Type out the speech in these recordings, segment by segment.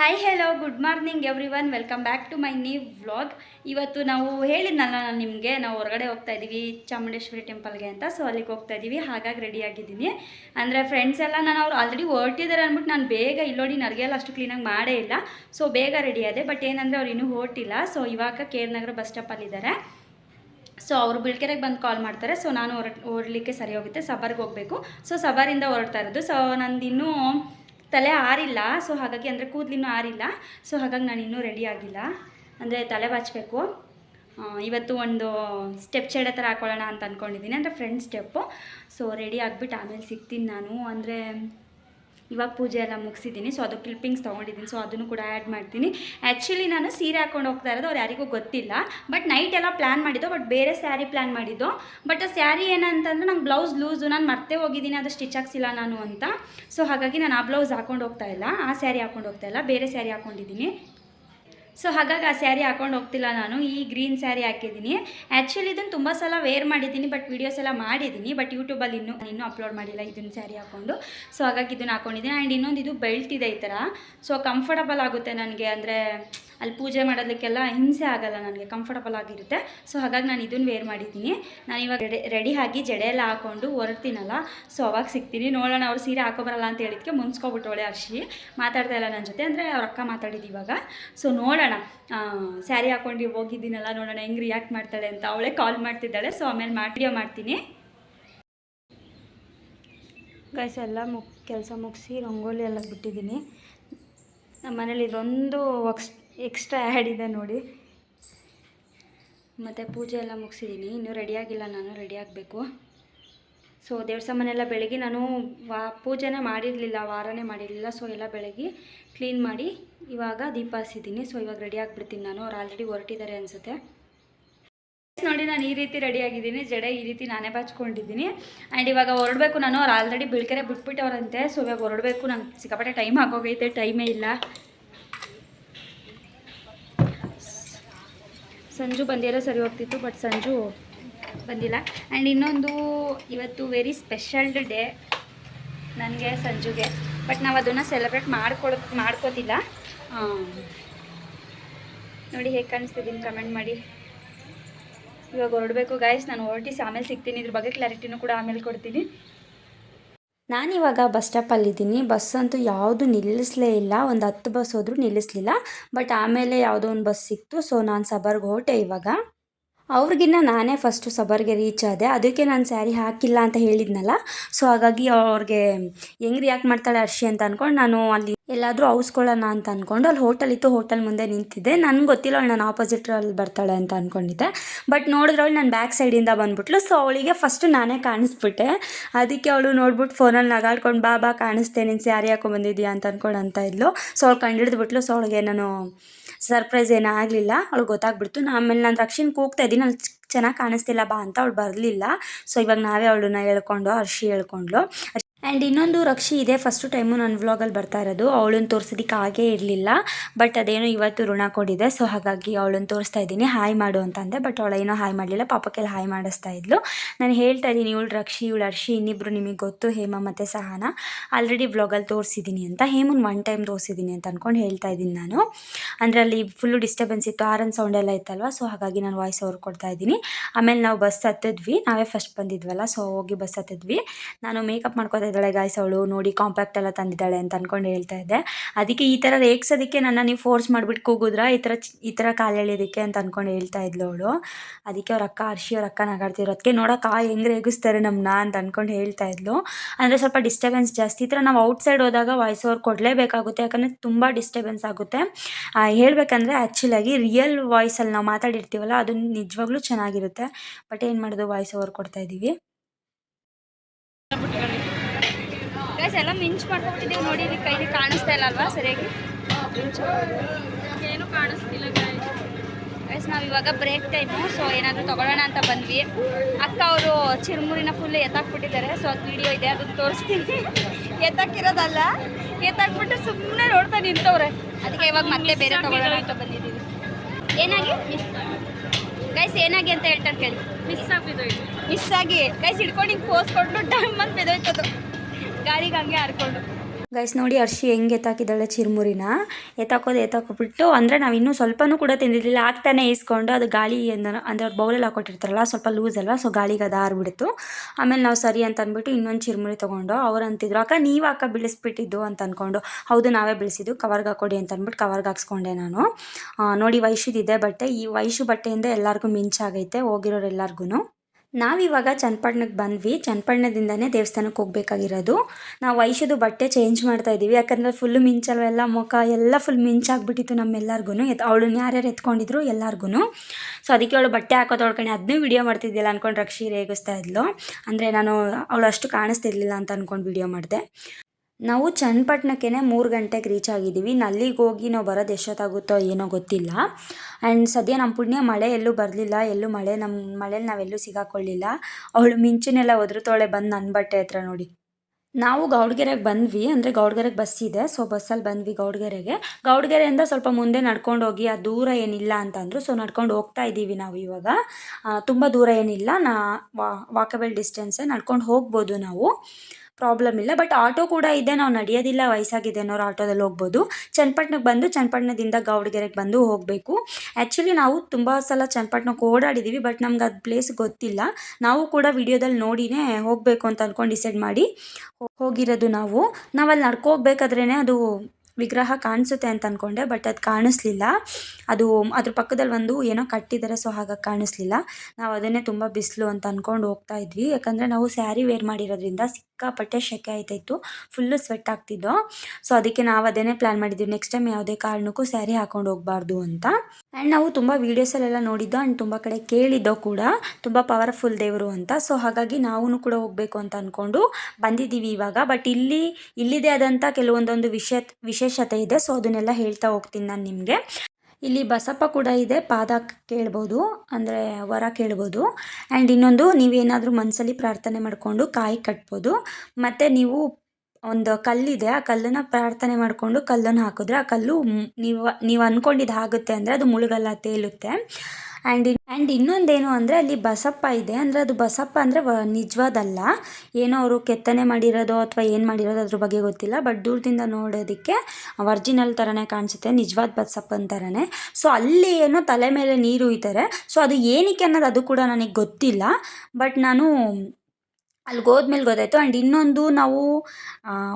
Hi hello good morning everyone welcome back to my new vlog ಇವತ್ತು ನಾವು ಹೇಳಿದ್ನಲ್ಲ, ನಾನು ನಿಮಗೆ, ನಾವು ಹೊರಗಡೆ ಹೋಗ್ತಾ ಇದ್ದೀವಿ ಚಾಮುಂಡೇಶ್ವರಿ ಟೆಂಪಲ್ಗೆ ಅಂತ. ಸೊ ಅಲ್ಲಿಗೆ ಹೋಗ್ತಾ ಇದ್ದೀವಿ ಹಾಗಾಗಿ ರೆಡಿ ಆಗಿದ್ದೀನಿ. ಅಂದರೆ ಫ್ರೆಂಡ್ಸ್ ಎಲ್ಲ ನಾನು ಅವ್ರು ಆಲ್ರೆಡಿ ಹೊರಟಿದ್ದಾರೆ ಅಂದ್ಬಿಟ್ಟು ನಾನು ಬೇಗ ಇಲ್ಲೋಡಿ ನರಿಗೆಲ್ಲ ಅಷ್ಟು ಕ್ಲೀನಾಗಿ ಮಾಡೇ ಇಲ್ಲ. ಸೊ ಬೇಗ ರೆಡಿ ಆದೆ. ಬಟ್ ಏನಂದರೆ ಅವ್ರು ಇನ್ನೂ ಹೊರಟಿಲ್ಲ. ಸೊ ಇವಾಗ ಕೆ ನಗರ ಬಸ್ ಸ್ಟಾಪಲ್ಲಿದ್ದಾರೆ ಸೊ ಅವರು ಬಿಳ್ಕೆರೆಗೆ ಬಂದು ಕಾಲ್ ಮಾಡ್ತಾರೆ. ಸೊ ನಾನು ಹೊರ ಓಡಲಿಕ್ಕೆ ಸರಿ ಹೋಗುತ್ತೆ. ಸಬರ್ಗೆ ಹೋಗಬೇಕು. ಸೊ ಸಬರಿಂದ ಹೊರಡ್ತಾ ಇರೋದು. ಸೊ ನಂದು ಇನ್ನೂ ತಲೆ ಆರಿಲ್ಲ ಸೊ ಹಾಗಾಗಿ ಅಂದರೆ ಕೂದಲಿನೂ ಆರಿಲ್ಲ ಸೊ ಹಾಗಾಗಿ ನಾನು ಇನ್ನೂ ರೆಡಿ ಆಗಿಲ್ಲ. ಅಂದರೆ ತಲೆ ಬಾಚಬೇಕು. ಇವತ್ತು ಒಂದು ಸ್ಟೆಪ್ ಚೇಡ ಥರ ಹಾಕೊಳ್ಳೋಣ ಅಂತ ಅಂದ್ಕೊಂಡಿದ್ದೀನಿ ಅಂದರೆ ಫ್ರೆಂಡ್ ಸ್ಟೆಪ್ಪು ಸೊ ರೆಡಿ ಆಗಿಬಿಟ್ಟು ಆಮೇಲೆ ಸಿಗ್ತೀನಿ ನಾನು. ಅಂದರೆ ಇವಾಗ ಪೂಜೆ ಎಲ್ಲ ಮುಗಿಸಿದ್ದೀನಿ. ಸೊ ಅದು ಕ್ಲಿಪ್ಪಿಂಗ್ಸ್ ತೊಗೊಂಡಿದ್ದೀನಿ. ಸೊ ಅದನ್ನು ಕೂಡ ಆ್ಯಡ್ ಮಾಡ್ತೀನಿ. ಆ್ಯಕ್ಚುಲಿ ನಾನು ಸೀರೆ ಹಾಕೊಂಡು ಹೋಗ್ತಾ ಇರೋದು ಅವ್ರು ಯಾರಿಗೂ ಗೊತ್ತಿಲ್ಲ. ಬಟ್ ನೈಟ್ ಎಲ್ಲ ಪ್ಲ್ಯಾನ್ ಮಾಡಿದ್ದೋ. ಬಟ್ ಬೇರೆ ಸ್ಯಾರಿ ಪ್ಲ್ಯಾನ್ ಮಾಡಿದ್ದು. ಬಟ್ ಆ ಸ್ಯಾರಿ ಏನಂತಂದ್ರೆ ನಂಗೆ ಬ್ಲೌಸ್ ಲೂಸು ನಾನು ಮರ್ತೇ ಹೋಗಿದ್ದೀನಿ. ಅದು ಸ್ಟಿಚ್ ಹಾಕ್ಸಿಲ್ಲ ನಾನು ಅಂತ. ಸೊ ಹಾಗಾಗಿ ನಾನು ಆ ಬ್ಲೌಸ್ ಹಾಕೊಂಡು ಹೋಗ್ತಾ ಇಲ್ಲ. ಆ ಸ್ಯಾರಿ ಹಾಕೊಂಡು ಹೋಗ್ತಾ ಇಲ್ಲ. ಬೇರೆ ಸ್ಯಾರಿ ಹಾಕೊಂಡಿದ್ದೀನಿ. ಸೊ ಹಾಗಾಗಿ ಆ ಸ್ಯಾರಿ ಹಾಕೊಂಡು ಹೋಗ್ತಿಲ್ಲ ನಾನು. ಈ ಗ್ರೀನ್ ಸ್ಯಾರಿ ಹಾಕಿದ್ದೀನಿ. ಆ್ಯಕ್ಚುಲಿ ಇದನ್ನು ತುಂಬ ಸಲ ವೇರ್ ಮಾಡಿದ್ದೀನಿ ಬಟ್ ವೀಡಿಯೋಸ್ ಎಲ್ಲ ಮಾಡಿದ್ದೀನಿ. ಬಟ್ ಯೂಟ್ಯೂಬಲ್ಲಿ ಇನ್ನೂ ಇನ್ನೂ ಅಪ್ಲೋಡ್ ಮಾಡಿಲ್ಲ ಇದನ್ನು ಸ್ಯಾರಿ ಹಾಕ್ಕೊಂಡು ಸೊ ಹಾಗಾಗಿ ಇದನ್ನು ಹಾಕೊಂಡಿದ್ದೀನಿ. ಆ್ಯಂಡ್ ಇನ್ನೊಂದು ಇದು ಬೆಲ್ಟ್ ಇದೆ ಈ ಥರ ಸೊ ಕಂಫರ್ಟಬಲ್ ಆಗುತ್ತೆ ನನಗೆ. ಅಂದರೆ, ಅಲ್ಲಿ ಪೂಜೆ ಮಾಡೋದಕ್ಕೆಲ್ಲ ಹಿಂಸೆ ಆಗಲ್ಲ ನನಗೆ. ಕಂಫರ್ಟಬಲ್ ಆಗಿರುತ್ತೆ. ಸೊ ಹಾಗಾಗಿ ನಾನು ಇದನ್ನು ವೇರ್ ಮಾಡಿದ್ದೀನಿ. ನಾನು ಇವಾಗ ರೆಡಿ ಆಗಿ ಜಡೆ ಎಲ್ಲ ಹಾಕ್ಕೊಂಡು ಹೊರಡ್ತೀನಲ್ಲ. ಸೊ ಅವಾಗ ಸಿಗ್ತೀನಿ. ನೋಡೋಣ ಅವ್ರು ಸೀರೆ ಹಾಕೋಬರಲ್ಲ ಅಂತ ಹೇಳಿದ್ಕೆ ಮುನ್ಸ್ಕೊಬಿಟ್ಟೋಳೆ ಅರ್ಶಿ ಮಾತಾಡ್ತಾ ಇಲ್ಲ ನನ್ನ ಜೊತೆ. ಅಂದರೆ ಅವ್ರ ಅಕ್ಕ ಮಾತಾಡಿದ್ದು ಇವಾಗ. ಸೊ ನೋಡೋಣ. ಸ್ಯಾರಿ ಹಾಕೊಂಡು ಹೋಗಿದ್ದೀನಲ್ಲ ನೋಡೋಣ, ಹೆಂಗೆ ರಿಯಾಕ್ಟ್ ಮಾಡ್ತಾಳೆ ಅಂತ ಅವಳೇ ಕಾಲ್ ಮಾಡ್ತಿದ್ದಾಳೆ. ಸೊ ಆಮೇಲೆ ವಿಡಿಯೋ ಮಾಡ್ತೀನಿ. ಗೈಸ್ ಎಲ್ಲ ಮುಗ್, ಕೆಲಸ ಮುಗಿಸಿ ರಂಗೋಲಿ ಎಲ್ಲ ಬಿಟ್ಟಿದ್ದೀನಿ. ನಮ್ಮ ಮನೇಲಿ ಇದೊಂದು ವಕ್ಸ್ ಎಕ್ಸ್ಟ್ರಾ ಆ್ಯಡ್ ಇದೆ ನೋಡಿ. ಮತ್ತು ಪೂಜೆ ಎಲ್ಲ ಮುಗಿಸಿದ್ದೀನಿ. ಇನ್ನೂ ರೆಡಿಯಾಗಿಲ್ಲ ನಾನು ರೆಡಿ ಆಗಬೇಕು. ಸೊ ದೇವ್ರ ಸಾಮಾನೆಲ್ಲ ಬೆಳಗ್ಗೆ ನಾನು ವಾ, ಪೂಜೆನೇ ಮಾಡಿರಲಿಲ್ಲ, ವಾರನೇ ಮಾಡಿರಲಿಲ್ಲ. ಸೊ ಎಲ್ಲ ಬೆಳಗ್ಗೆ ಕ್ಲೀನ್ ಮಾಡಿ ಇವಾಗ ದೀಪ ಹಚ್ಚಿದ್ದೀನಿ. ಸೊ ಇವಾಗ ರೆಡಿ ಆಗಿಬಿಡ್ತೀನಿ ನಾನು. ಅವ್ರು ಆಲ್ರೆಡಿ ಹೊರಟಿದ್ದಾರೆ ಅನಿಸುತ್ತೆ. ನೋಡಿ ನಾನು ಈ ರೀತಿ ರೆಡಿ ಆಗಿದ್ದೀನಿ. ಜಡೆ ಈ ರೀತಿ ನಾನೇ ಬಾಚ್ಕೊಂಡಿದ್ದೀನಿ. ಆ್ಯಂಡ್ ಇವಾಗ ಹೊರಡಬೇಕು ನಾನು. ಅವ್ರು ಆಲ್ರೆಡಿ ಬಿಳ್ಕೆರೆ ಬಿಟ್ಬಿಟ್ಟವ್ರಂತೆ. ಸೊ ಇವಾಗ ಹೊರಡಬೇಕು. ನಂಗೆ ಸಿಕ್ಕಾಪಟ್ಟೆ ಟೈಮ್ ಆಗೋಗೈತೆ. ಟೈಮೇ ಇಲ್ಲ. ಸಂಜು ಬಂದಿರೋ ಸರಿ ಹೋಗ್ತಿತ್ತು ಬಟ್ ಸಂಜು ಬಂದಿಲ್ಲ. ಆ್ಯಂಡ್ ಇನ್ನೊಂದು ಇವತ್ತು ವೆರಿ ಸ್ಪೆಷಲ್ ಡೇ ನನಗೆ, ಸಂಜುಗೆ. ಬಟ್ ನಾವು ಅದನ್ನು ಸೆಲೆಬ್ರೇಟ್ ಮಾಡ್ಕೊಳ್ ಮಾಡ್ಕೋತಿಲ್ಲ. ನೋಡಿ ಹೇಗೆ ಕಾಣಿಸ್ತಿದ್ದೀನಿ ಕಮೆಂಟ್ ಮಾಡಿ. ಇವಾಗ ಹೊರಡಬೇಕು ಗಾಯಸ್ ನಾನು ಹೊರಟಿಸಿ ಆಮೇಲೆ ಸಿಗ್ತೀನಿ. ಇದ್ರ ಬಗ್ಗೆ ಕ್ಲಾರಿಟಿನೂ ಕೂಡ ಆಮೇಲೆ ಕೊಡ್ತೀನಿ. ನಾನಿವಾಗ ಬಸ್ ಸ್ಟಾಪಲ್ಲಿದ್ದೀನಿ ಬಸ್ ಅಂತೂ ಯಾವುದು ನಿಲ್ಲಿಸಲೇ ಇಲ್ಲ. ಒಂದು ಹತ್ತು ಬಸ್ ಹೋದರೂ ನಿಲ್ಲಿಸಲಿಲ್ಲ. ಬಟ್ ಆಮೇಲೆ ಯಾವುದೋ ಒಂದು ಬಸ್ ಸಿಕ್ತು. ಸೊ ನಾನು ಸಬರ್ಗೆ ಹೊರಟೆ ಇವಾಗ. ಅವ್ರಿಗಿನ್ನ ನಾನೇ ಫಸ್ಟು ಸಬರ್ಗೆ ರೀಚ್ ಆದೆ. ಅದಕ್ಕೆ ನಾನು ಸ್ಯಾರಿ ಹಾಕಿಲ್ಲ ಅಂತ ಹೇಳಿದ್ನಲ್ಲ. ಸೊ ಹಾಗಾಗಿ ಅವ್ರಿಗೆ ಹೆಂಗೆ ರಿಯಾಕ್ಟ್ ಮಾಡ್ತಾಳೆ ಅರ್ಷಿ ಅಂತ ಅಂದ್ಕೊಂಡು ನಾನು ಅಲ್ಲಿ ಎಲ್ಲಾದರೂ ಔಸ್ಕೊಳ್ಳೋಣ ಅಂತ ಅಂದ್ಕೊಂಡು ಅಲ್ಲಿ ಹೋಟೆಲ್ ಇತ್ತು ಹೋಟೆಲ್ ಮುಂದೆ ನಿಂತಿದ್ದೆ. ನನಗೆ ಗೊತ್ತಿಲ್ಲ ಅವಳು ನಾನು ಆಪೋಸಿಟ್ರಲ್ಲಿ ಬರ್ತಾಳೆ ಅಂತ ಅಂದ್ಕೊಂಡಿದ್ದೆ ಬಟ್ ನೋಡಿದ್ರೆ ಅವಳು ನಾನು ಬ್ಯಾಕ್ ಸೈಡಿಂದ ಬಂದ್ಬಿಟ್ಲು. ಸೊ ಅವಳಿಗೆ ಫಸ್ಟು ನಾನೇ ಕಾಣಿಸ್ಬಿಟ್ಟೆ. ಅದಕ್ಕೆ ಅವಳು ನೋಡ್ಬಿಟ್ಟು ಫೋನಲ್ಲಿ ನಗಾಡ್ಕೊಂಡು, ಬಾ ಬಾ, ಕಾಣಿಸ್ತೇನೆ. ನೀನು ಸ್ಯಾರಿ ಹಾಕೊಂಡ್ಬಂದಿದ್ಯಾ ಅಂತ ಅಂದ್ಕೊಂಡು ಅಂತ ಇದ್ಲು. ಸೊ ಅವಳು ಕಂಡಿಡ್ದುಬಿಟ್ಲು. ಸೊ ಅವಳಿಗೆ ನಾನು ಸರ್ಪ್ರೈಸ್ ಏನೂ ಆಗಲಿಲ್ಲ. ಅವಳು ಗೊತ್ತಾಗ್ಬಿಡ್ತು. ನಾ ಆಮೇಲೆ ನಾನು ರಕ್ಷಿನ್ಗೆ ಕೂಗ್ತಾ ಇದ್ದೀನಿ. ಅಲ್ಲಿ ಚೆನ್ನಾಗಿ ಕಾಣಿಸ್ತಿಲ್ಲ. ಬಾ ಅಂತ ಅವಳು ಬರಲಿಲ್ಲ. ಸೊ ಇವಾಗ ನಾವೇ ಅವಳನ್ನ ಹೇಳ್ಕೊಂಡು, ಹರ್ಷಿ ಹೇಳ್ಕೊಂಡ್ಲು ಆ್ಯಂಡ್ ಇನ್ನೊಂದು ರಕ್ಷಿ ಇದೆ. ಫಸ್ಟು ಟೈಮು ನನ್ನ ವ್ಲಾಗಲ್ಲಿ ಬರ್ತಾ ಇರೋದು. ಅವಳನ್ನು ತೋರಿಸೋದಕ್ಕೆ ಆಗೇ ಇರಲಿಲ್ಲ. ಬಟ್ ಅದೇನೋ ಇವತ್ತು ಋಣ ಕೊಡಿದೆ ಸೊ ಹಾಗಾಗಿ ಅವಳನ್ನು ತೋರಿಸ್ತಾ ಇದ್ದೀನಿ. ಹಾಯ್ ಮಾಡು ಅಂತ ಅಂದೆ. ಬಟ್ ಅವಳೇನೋ ಹಾಯ್ ಮಾಡಲಿಲ್ಲ. ಪಾಪಕ್ಕೆಲ್ಲ ಹಾಯ್ ಮಾಡಿಸ್ತಾ ಇದ್ಲು. ನಾನು ಹೇಳ್ತಾ ಇದ್ದೀನಿ, ಇವಳು ರಕ್ಷಿ, ಇವಳು ಅರ್ಷಿ ಇನ್ನಿಬ್ಬರು ನಿಮಗೆ ಗೊತ್ತು. ಹೇಮ ಮತ್ತು ಸಹನ. ಆಲ್ರೆಡಿ ವ್ಲಾಗಲ್ಲಿ ತೋರಿಸಿದ್ದೀನಿ ಅಂತ. ಹೇಮನ್ ಒನ್ ಟೈಮ್ ತೋರಿಸಿದ್ದೀನಿ ಅಂತ ಅಂದ್ಕೊಂಡು ಹೇಳ್ತಾ ಇದ್ದೀನಿ ನಾನು. ಅಂದರೆ ಅಲ್ಲಿ ಫುಲ್ಲು ಡಿಸ್ಟರ್ಬೆನ್ಸ್ ಇತ್ತು. ಆರನ್ ಸೌಂಡ್ ಎಲ್ಲ ಇತ್ತಲ್ವ? ಸೊ ಹಾಗಾಗಿ ನಾನು ವಾಯ್ಸ್ ಓವರ್ ಕೊಡ್ತಾ ಇದ್ದೀನಿ. ಆಮೇಲೆ ನಾವು ಬಸ್ ಹತ್ತಿದ್ವಿ. ನಾವೇ ಫಸ್ಟ್ ಬಂದಿದ್ವಲ್ಲ. ಸೊ ಹೋಗಿ ಬಸ್ ಹತ್ತಿದ್ವಿ. ನಾನು ಮೇಕಪ್ ಮಾಡ್ಕೋತಾ ಇದ್ದಾಳೆ ಗಾಯ್ಸ್ ಅವಳು ನೋಡಿ ಕಾಂಪ್ಯಾಕ್ಟ್ ಎಲ್ಲ ತಂದಿದ್ದಾಳೆ ಅಂತ ಅಂದ್ಕೊಂಡು ಹೇಳ್ತಾ ಇದ್ದೆ. ಅದಕ್ಕೆ ಈ ಥರ ರೇಗ್ಸೋದಕ್ಕೆ ನನ್ನ ನೀವು ಫೋರ್ಸ್ ಮಾಡಿಬಿಟ್ಟು ಕೂಗಿದ್ರ? ಈ ಥರ ಈ ಥರ ಕಾಲು ಎಳೆಯೋದಕ್ಕೆ ಅಂತ ಅಂದ್ಕೊಂಡು ಹೇಳ್ತಾ ಇದ್ಲು ಅವಳು. ಅದಕ್ಕೆ ಅವ್ರ ಅಕ್ಕ ಹರ್ಷಿ ಅವ್ರ ಅಕ್ಕ ನಗಾಡ್ತಿರೋ ಅದಕ್ಕೆ ನೋಡೋಕೆ ಹೆಂಗೆ ರೇಗಿಸ್ತಾರೆ ನಮ್ಮನ್ನ ಅಂತ ಅಂದ್ಕೊಂಡು ಹೇಳ್ತಾ ಇದ್ಲು. ಅಂದರೆ ಸ್ವಲ್ಪ ಡಿಸ್ಟರ್ಬೆನ್ಸ್ ಜಾಸ್ತಿ. ಈ ಥರ ನಾವು ಔಟ್ಸೈಡ್ ಹೋದಾಗ ವಾಯ್ಸ್ ಓವರ್ ಕೊಡಲೇಬೇಕಾಗುತ್ತೆ. ಯಾಕಂದರೆ ತುಂಬ ಡಿಸ್ಟರ್ಬೆನ್ಸ್ ಆಗುತ್ತೆ. ಹೇಳಬೇಕಂದ್ರೆ ಆ್ಯಕ್ಚುಲಾಗಿ ರಿಯಲ್ ವಾಯ್ಸಲ್ಲಿ ನಾವು ಮಾತಾಡಿರ್ತೀವಲ್ಲ, ಅದು ನಿಜವಾಗ್ಲೂ ಚೆನ್ನಾಗಿರುತ್ತೆ. ಬಟ್ ಏನು ಮಾಡೋದು ವಾಯ್ಸ್ ಓವರ್ ಕೊಡ್ತಾ ಇದ್ದೀವಿ ಎಲ್ಲ ಮಿಂಚ್ ಮಾಡ್ಕೊಂಡಿದ್ದೀವಿ ನೋಡಿ ಇಲ್ಲಿ ಕೈಗೆ ಕಾಣಿಸ್ತಾ ಇಲ್ಲ ಅಲ್ವಾ ಸರಿಯಾಗಿ? ಏನು ಕಾಣಿಸ್ತಿಲ್ಲ ಗೈಸ್ ನಾವು ಇವಾಗ ಬ್ರೇಕ್ ಟೈಮು ಸೊ ಏನಾದರೂ ತೊಗೊಳ್ಳೋಣ ಅಂತ ಬಂದ್ವಿ. ಅಕ್ಕ ಅವರು ಚಿರುಮುರಿನ ಫುಲ್ ಎತ್ತಾಕ್ಬಿಟ್ಟಿದ್ದಾರೆ ಸೊ ಅದು ವಿಡಿಯೋ ಇದೆ ಅದನ್ನು ತೋರಿಸ್ತೀನಿ. ಎತ್ತಾಕಿರೋದಲ್ಲ? ಎತ್ತಾಕ್ಬಿಟ್ಟು ಸುಮ್ಮನೆ ನೋಡ್ತಾ ನಿಂತವ್ರೆ. ಅದಕ್ಕೆ ಇವಾಗ ಮತ್ತೆ ಬೇರೆ ತೊಗೊಳ್ಳೋಣ ಅಂತ ಬಂದಿದ್ದೀವಿ. ಏನಾಗಿ? ಗೈಸ್ ಏನಾಗಿ ಅಂತ ಹೇಳ್ತಾರೆ ಕೇಳಿ. ಮಿಸ್ ಆಗಿ ಮಿಸ್ ಆಗಿ. ಗೈಸ್ ಹಿಡ್ಕೊಂಡು ಹಿಂಗೆ ಪೋಸ್ ಕೊಟ್ಟು ಡಮ್ ಅಂತ ಬೆದೋಯ್ತದು. ಗಾಳಿಗೆ ಹಂಗೆ ಹರ್ಕೊಂಡು ಗೈಸ್ ನೋಡಿ ಅರ್ಶಿ ಹೆಂಗೆ ಎತ್ತಾಕಿದ್ದಾಳೆ ಚಿರುಮುರಿನ. ಎತ್ತಾಕೋದು ಎತ್ತಾಕೊಬಿಟ್ಟು, ಅಂದರೆ ನಾವು ಇನ್ನೂ ಸ್ವಲ್ಪನೂ ಕೂಡ ತಿಂದಿರಲಿಲ್ಲ. ಹಾಕ್ತಾನೆ ಇಸ್ಕೊಂಡು ಅದು ಗಾಳಿ ಅಂದರೆ ಅವ್ರು ಬೌಲಲ್ಲಿ ಹಾಕೊಟ್ಟಿರ್ತಾರಲ್ಲ, ಸ್ವಲ್ಪ ಲೂಸ್ ಅಲ್ವಾ? ಸೊ ಗಾಳಿಗೆ ಅದು ಆರ್ಬಿಡ್ತು. ಆಮೇಲೆ ನಾವು ಸರಿ ಅಂತ ಅಂದ್ಬಿಟ್ಟು ಇನ್ನೊಂದು ಚಿರುಮುರಿ ತೊಗೊಂಡು ಅವ್ರು ಅಂತಿದ್ರು, ಅಕ್ಕ, ನೀವು ಅಕ್ಕ ಬಿಳಿಸ್ಬಿಟ್ಟಿದ್ದು? ಅಂತ ಅಂದ್ಕೊಂಡು ಹೌದು, ನಾವೇ ಬಿಳಿಸಿದ್ದು, ಕವರ್ಗೆ ಹಾಕೊಡಿ ಅಂತ ಅಂದ್ಬಿಟ್ಟು ಕವರ್ಗೆ ಹಾಕ್ಸ್ಕೊಂಡೆ ನಾನು. ನೋಡಿ ವಯಸ್ಸಿದ್ದೆ ಬಟ್ಟೆ. ಈ ವೈಶು ಬಟ್ಟೆಯಿಂದ ಎಲ್ಲರಿಗೂ ಮಿಂಚಾಗೈತೆ ಹೋಗಿರೋರು ಎಲ್ಲರಿಗೂ ನಾವಿವಾಗ ಚನ್ನಪಟ್ಟಣಕ್ಕೆ ಬಂದ್ವಿ. ಚನ್ನಪಟ್ಟಣದಿಂದನೇ ದೇವಸ್ಥಾನಕ್ಕೆ ಹೋಗ್ಬೇಕಾಗಿರೋದು. ನಾವು ವಯಸ್ಸದು ಬಟ್ಟೆ ಚೇಂಜ್ ಮಾಡ್ತಾ ಇದ್ದೀವಿ. ಯಾಕಂದರೆ ಫುಲ್ಲು ಮಿಂಚಲ್ವೆಲ್ಲ, ಮುಖ ಎಲ್ಲ ಫುಲ್ ಮಿಂಚಾಗ್ಬಿಟ್ಟಿತ್ತು ನಮ್ಮೆಲ್ಲರಿಗೂ ಎತ್, ಅವಳನ್ನ ಯಾರ್ಯಾರು ಎತ್ಕೊಂಡಿದ್ರು ಎಲ್ಲರಿಗೂ ಸೊ ಅದಕ್ಕೆ ಅವಳು ಬಟ್ಟೆ ಹಾಕೋ ತೊಳ್ಕೊಂಡು ಅದನ್ನೂ ವಿಡಿಯೋ ಮಾಡ್ತಿದ್ದಿಲ್ಲ ಅಂದ್ಕೊಂಡು ರಕ್ಷಿ ರೇಗಿಸ್ತಾ ಇದ್ಲು. ಅಂದರೆ ನಾನು ಅವಳು ಅಷ್ಟು ಕಾಣಿಸ್ತಿರ್ಲಿಲ್ಲ ಅಂತ ಅಂದ್ಕೊಂಡು ವಿಡಿಯೋ ಮಾಡಿದೆ. ನಾವು ಚನ್ನಪಟ್ಟಣಕ್ಕೆ ಮೂರು ಗಂಟೆಗೆ ರೀಚ್ ಆಗಿದ್ದೀವಿ. ನಲ್ಲಿಗೆ ಹೋಗಿ ನಾವು ಬರೋದು ಎಷ್ಟೊತ್ತಾಗುತ್ತೋ ಏನೋ ಗೊತ್ತಿಲ್ಲ. ಆ್ಯಂಡ್ ಸದ್ಯ ನಮ್ಮ ಪುಣ್ಯ ಮಳೆ ಎಲ್ಲೂ ಬರಲಿಲ್ಲ. ಎಲ್ಲೂ ಮಳೆ ನಮ್ಮ ಮಳೇಲಿ ನಾವೆಲ್ಲೂ ಸಿಗಾಕೊಳ್ಳಿಲ್ಲ. ಅವಳು ಮಿಂಚಿನೆಲ್ಲ ಒದ್ರುತೋಳೆ ಬಂದು ನನ್ನ ಬಟ್ಟೆ ಹತ್ರ ನೋಡಿ. ನಾವು ಗೌಡ್ಗೆರೆಗೆ ಬಂದ್ವಿ. ಅಂದರೆ ಗೌಡ್ಗೆರೆಗೆ ಬಸ್ ಇದೆ. ಸೊ ಬಸ್ಸಲ್ಲಿ ಬಂದ್ವಿ ಗೌಡ್ಗೆರೆಗೆ. ಗೌಡ್ಗೆರೆಯಿಂದ ಸ್ವಲ್ಪ ಮುಂದೆ ನಡ್ಕೊಂಡು ಹೋಗಿ, ಆ ದೂರ ಏನಿಲ್ಲ ಅಂತಂದರು. ಸೊ ನಡ್ಕೊಂಡು ಹೋಗ್ತಾ ಇದ್ದೀವಿ ನಾವು ಇವಾಗ. ತುಂಬ ದೂರ ಏನಿಲ್ಲ. ನಾ ವಾಕಬಲ್ ಡಿಸ್ಟೆನ್ಸೇ ನಡ್ಕೊಂಡು ಹೋಗ್ಬೋದು ನಾವು. ಪ್ರಾಬ್ಲಮ್ ಇಲ್ಲ. ಬಟ್ ಆಟೋ ಕೂಡ ಇದೆ. ನಾವು ನಡೆಯೋದಿಲ್ಲ ವಯಸ್ಸಾಗಿದೆ ಅನ್ನೋರು ಆಟೋದಲ್ಲಿ ಹೋಗ್ಬೋದು. ಚನ್ನಪಟ್ಟಣಕ್ಕೆ ಬಂದು ಚನ್ನಪಟ್ಟಣದಿಂದ ಗೌಡಗೆರೆಗೆ ಬಂದು ಹೋಗಬೇಕು. ಆ್ಯಕ್ಚುಲಿ ನಾವು ತುಂಬ ಸಲ ಚನ್ನಪಟ್ಟಣಕ್ಕೆ ಓಡಾಡಿದ್ದೀವಿ ಬಟ್ ನಮ್ಗೆ ಅದು ಪ್ಲೇಸ್ ಗೊತ್ತಿಲ್ಲ. ನಾವು ಕೂಡ ವಿಡಿಯೋದಲ್ಲಿ ನೋಡಿನೇ ಹೋಗಬೇಕು ಅಂತ ಅಂದ್ಕೊಂಡು ಡಿಸೈಡ್ ಮಾಡಿ ಹೋಗಿರೋದು ನಾವು. ನಾವಲ್ಲಿ ನಡ್ಕೋಗ್ಬೇಕಾದ್ರೇ ಅದು ವಿಗ್ರಹ ಕಾಣಿಸುತ್ತೆ ಅಂತ ಅಂದ್ಕೊಂಡೆ ಬಟ್ ಅದು ಕಾಣಿಸ್ಲಿಲ್ಲ. ಅದು ಅದ್ರ ಪಕ್ಕದಲ್ಲಿ ಒಂದು ಏನೋ ಕಟ್ಟಿದ್ದಾರೆ ಸೊ ಹಾಗಾಗಿ ಕಾಣಿಸ್ಲಿಲ್ಲ. ನಾವು ಅದನ್ನೇ ತುಂಬ ಬಿಸಿಲು ಅಂತ ಅಂದ್ಕೊಂಡು ಹೋಗ್ತಾ ಇದ್ವಿ. ಯಾಕಂದರೆ ನಾವು ಸ್ಯಾರಿ ವೇರ್ ಮಾಡಿರೋದ್ರಿಂದ ಸಿಕ್ಕಾಪಟ್ಟೆ ಸೆಕೆ ಆಯ್ತಾಯಿತ್ತು ಫುಲ್ಲು ಸ್ವೆಟ್ ಆಗ್ತಿದ್ದೋ. ಸೊ ಅದಕ್ಕೆ ನಾವು ಅದನ್ನೇ ಪ್ಲ್ಯಾನ್ ಮಾಡಿದ್ವಿ. ನೆಕ್ಸ್ಟ್ ಟೈಮ್ ಯಾವುದೇ ಕಾರಣಕ್ಕೂ ಸ್ಯಾರಿ ಹಾಕೊಂಡು ಹೋಗಬಾರ್ದು ಅಂತ. ಆ್ಯಂಡ್ ನಾವು ತುಂಬ ವೀಡಿಯೋಸಲ್ಲೆಲ್ಲ ನೋಡಿದ್ದೋ ಆ್ಯಂಡ್ ತುಂಬ ಕಡೆ ಕೇಳಿದ್ದೋ ಕೂಡ ತುಂಬ ಪವರ್ಫುಲ್ ದೇವರು ಅಂತ. ಸೊ ಹಾಗಾಗಿ ನಾವೂ ಕೂಡ ಹೋಗಬೇಕು ಅಂತ ಅಂದ್ಕೊಂಡು ಬಂದಿದ್ದೀವಿ ಇವಾಗ. ಬಟ್ ಇಲ್ಲಿ, ಇಲ್ಲಿದೆ ಆದಂಥ ಕೆಲವೊಂದೊಂದು ವಿಷಯ, ವಿಶೇಷತೆ ಇದೆ. ಸೊ ಅದನ್ನೆಲ್ಲ ಹೇಳ್ತಾ ಹೋಗ್ತೀನಿ ನಾನು ನಿಮಗೆ. ಇಲ್ಲಿ ಬಸಪ್ಪ ಕೂಡ ಇದೆ. ಪಾದ ಕೇಳ್ಬೋದು. ಅಂದರೆ ವರ ಕೇಳ್ಬೋದು. ಆ್ಯಂಡ್ ಇನ್ನೊಂದು ನೀವೇನಾದರೂ ಮನಸ್ಸಲ್ಲಿ ಪ್ರಾರ್ಥನೆ ಮಾಡಿಕೊಂಡು ಕಾಯಿ ಕಟ್ಬೋದು. ಮತ್ತು ನೀವು ಒಂದು ಕಲ್ಲಿದೆ, ಆ ಕಲ್ಲನ್ನು ಪ್ರಾರ್ಥನೆ ಮಾಡಿಕೊಂಡು ಕಲ್ಲನ್ನು ಹಾಕಿದ್ರೆ ಆ ಕಲ್ಲು ನೀವು ನೀವು ಅಂದ್ಕೊಂಡಿದ್ದು ಆಗುತ್ತೆ ಅಂದರೆ ಅದು ಮುಳುಗಲ್ಲ ತೇಲುತ್ತೆ ಆ್ಯಂಡ್ ಆ್ಯಂಡ್ ಇನ್ನೊಂದೇನು ಅಂದರೆ ಅಲ್ಲಿ ಬಸಪ್ಪ ಇದೆ. ಅಂದರೆ ಅದು ಬಸಪ್ಪ ಅಂದರೆ ನಿಜವಾದಲ್ಲ. ಏನೋ ಅವರು ಕೆತ್ತನೆ ಮಾಡಿರೋದು ಅಥವಾ ಏನು ಮಾಡಿರೋದು ಅದ್ರ ಬಗ್ಗೆ ಗೊತ್ತಿಲ್ಲ. ಬಟ್ ದೂರದಿಂದ ನೋಡೋದಕ್ಕೆ ಒರ್ಜಿನಲ್ ಥರನೇ ಕಾಣಿಸುತ್ತೆ, ನಿಜವಾದ ಬಸಪ್ಪನ ಥರನೇ ಸೊ ಅಲ್ಲಿ ಏನೋ ತಲೆ ಮೇಲೆ ನೀರು ಉಯ್ತಾರೆ. ಸೊ ಅದು ಏನಕ್ಕೆ ಅನ್ನೋದು ಅದು ಕೂಡ ನನಗೆ ಗೊತ್ತಿಲ್ಲ. ಬಟ್ ನಾನು ಅಲ್ಲಿಗೆ ಹೋದ್ಮೇಲೆ ಗೊತ್ತಾಯಿತು. ಆ್ಯಂಡ್ ಇನ್ನೊಂದು ನಾವು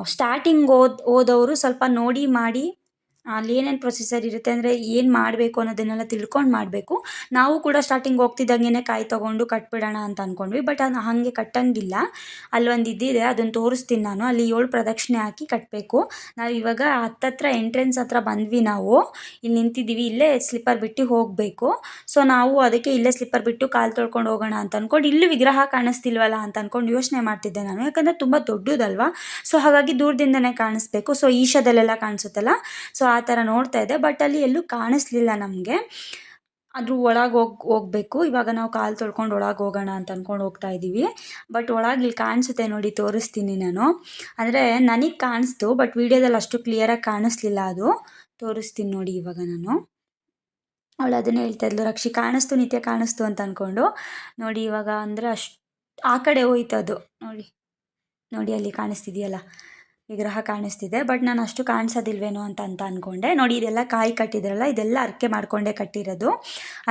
ಸ್ಟಾರ್ಟಿಂಗ್ ಓದ್ ಹೋದವ್ರು ಸ್ವಲ್ಪ ನೋಡಿ ಮಾಡಿ ಅಲ್ಲಿ ಏನೇನು ಪ್ರೊಸೆಸರ್ ಇರುತ್ತೆ ಅಂದರೆ ಏನು ಮಾಡಬೇಕು ಅನ್ನೋದನ್ನೆಲ್ಲ ತಿಳ್ಕೊಂಡು ಮಾಡಬೇಕು. ನಾವು ಕೂಡ ಸ್ಟಾರ್ಟಿಂಗ್ ಹೋಗ್ತಿದ್ದಂಗೆ ಕಾಯಿ ತೊಗೊಂಡು ಕಟ್ಬಿಡೋಣ ಅಂತ ಅಂದ್ಕೊಂಡ್ವಿ ಬಟ್ ಅದು ಹಾಗೆ ಕಟ್ಟಂಗಿಲ್ಲ. ಅಲ್ಲೊಂದು ಇದ್ದಿದೆ ಅದನ್ನು ತೋರಿಸ್ತೀನಿ ನಾನು. ಅಲ್ಲಿ ಏಳು ಪ್ರದಕ್ಷಿಣೆ ಹಾಕಿ ಕಟ್ಟಬೇಕು ನಾವು ಇವಾಗ ಹತ್ತತ್ರ ಎಂಟ್ರೆನ್ಸ್ ಹತ್ರ ಬಂದ್ವಿ ನಾವು. ಇಲ್ಲಿ ನಿಂತಿದ್ದೀವಿ, ಇಲ್ಲೇ ಸ್ಲಿಪ್ಪರ್ ಬಿಟ್ಟು ಹೋಗಬೇಕು. ಸೊ ನಾವು ಅದಕ್ಕೆ ಇಲ್ಲೇ ಸ್ಲಿಪ್ಪರ್ ಬಿಟ್ಟು ಕಾಲು ತೊಳ್ಕೊಂಡು ಹೋಗೋಣ ಅಂತ ಅಂದ್ಕೊಂಡು ಇಲ್ಲಿ ವಿಗ್ರಹ ಕಾಣಿಸ್ತಿಲ್ವಲ್ಲ ಅಂತ ಅಂದ್ಕೊಂಡು ಯೋಚನೆ ಮಾಡ್ತಿದ್ದೆ ನಾನು. ಯಾಕಂದರೆ ತುಂಬ ದೊಡ್ಡದಲ್ವಾ? ಸೊ ಹಾಗಾಗಿ ದೂರದಿಂದನೇ ಕಾಣಿಸ್ಬೇಕು. ಸೊ ಈಶಾದಲ್ಲೆಲ್ಲ ಕಾಣಿಸುತ್ತಲ್ಲ? ಸೊ ಆ ಥರ ನೋಡ್ತಾ ಇದ್ದೆ ಬಟ್ ಅಲ್ಲಿ ಎಲ್ಲೂ ಕಾಣಿಸ್ಲಿಲ್ಲ ನಮಗೆ. ಅದ್ರ ಒಳಗೆ ಹೋಗ್, ಹೋಗ್ಬೇಕು. ಇವಾಗ ನಾವು ಕಾಲು ತೊಳ್ಕೊಂಡು ಒಳಗೆ ಹೋಗೋಣ ಅಂತ ಅಂದ್ಕೊಂಡು ಹೋಗ್ತಾ ಇದ್ದೀವಿ ಬಟ್ ಒಳಗೆ ಇಲ್ಲಿ ಕಾಣಿಸುತ್ತೆ ನೋಡಿ, ತೋರಿಸ್ತೀನಿ ನಾನು. ಅಂದರೆ ನನಗೆ ಕಾಣಿಸ್ತು ಬಟ್ ವೀಡಿಯೋದಲ್ಲಿ ಅಷ್ಟು ಕ್ಲಿಯರಾಗಿ ಕಾಣಿಸ್ಲಿಲ್ಲ ಅದು. ತೋರಿಸ್ತೀನಿ ನೋಡಿ ಇವಾಗ ನಾನು. ಅವಳು ಅದನ್ನೇ ಹೇಳ್ತಾ ಇದ್ಲು, ರಕ್ಷಿ, ಕಾಣಿಸ್ತು, ನಿತ್ಯ ಕಾಣಿಸ್ತು ಅಂತ ಅಂದ್ಕೊಂಡು ನೋಡಿ ಇವಾಗ ಅಂದರೆ ಅಷ್ಟು, ಆ ಕಡೆ ಹೋಯ್ತು ಅದು. ನೋಡಿ ನೋಡಿ ಅಲ್ಲಿ ಕಾಣಿಸ್ತಿದೆಯಲ್ಲ. ವಿಗ್ರಹ ಕಾಣಿಸ್ತಿದೆ, ಬಟ್ ನಾನು ಅಷ್ಟು ಕಾಣಿಸೋದಿಲ್ವೇನೋ ಅಂತ ಅಂತ ಅಂದ್ಕೊಂಡೆ ನೋಡಿ, ಇದೆಲ್ಲ ಕಾಯಿ ಕಟ್ಟಿದ್ರಲ್ಲ, ಇದೆಲ್ಲ ಅರ್ಕೆ ಮಾಡಿಕೊಂಡೇ ಕಟ್ಟಿರೋದು.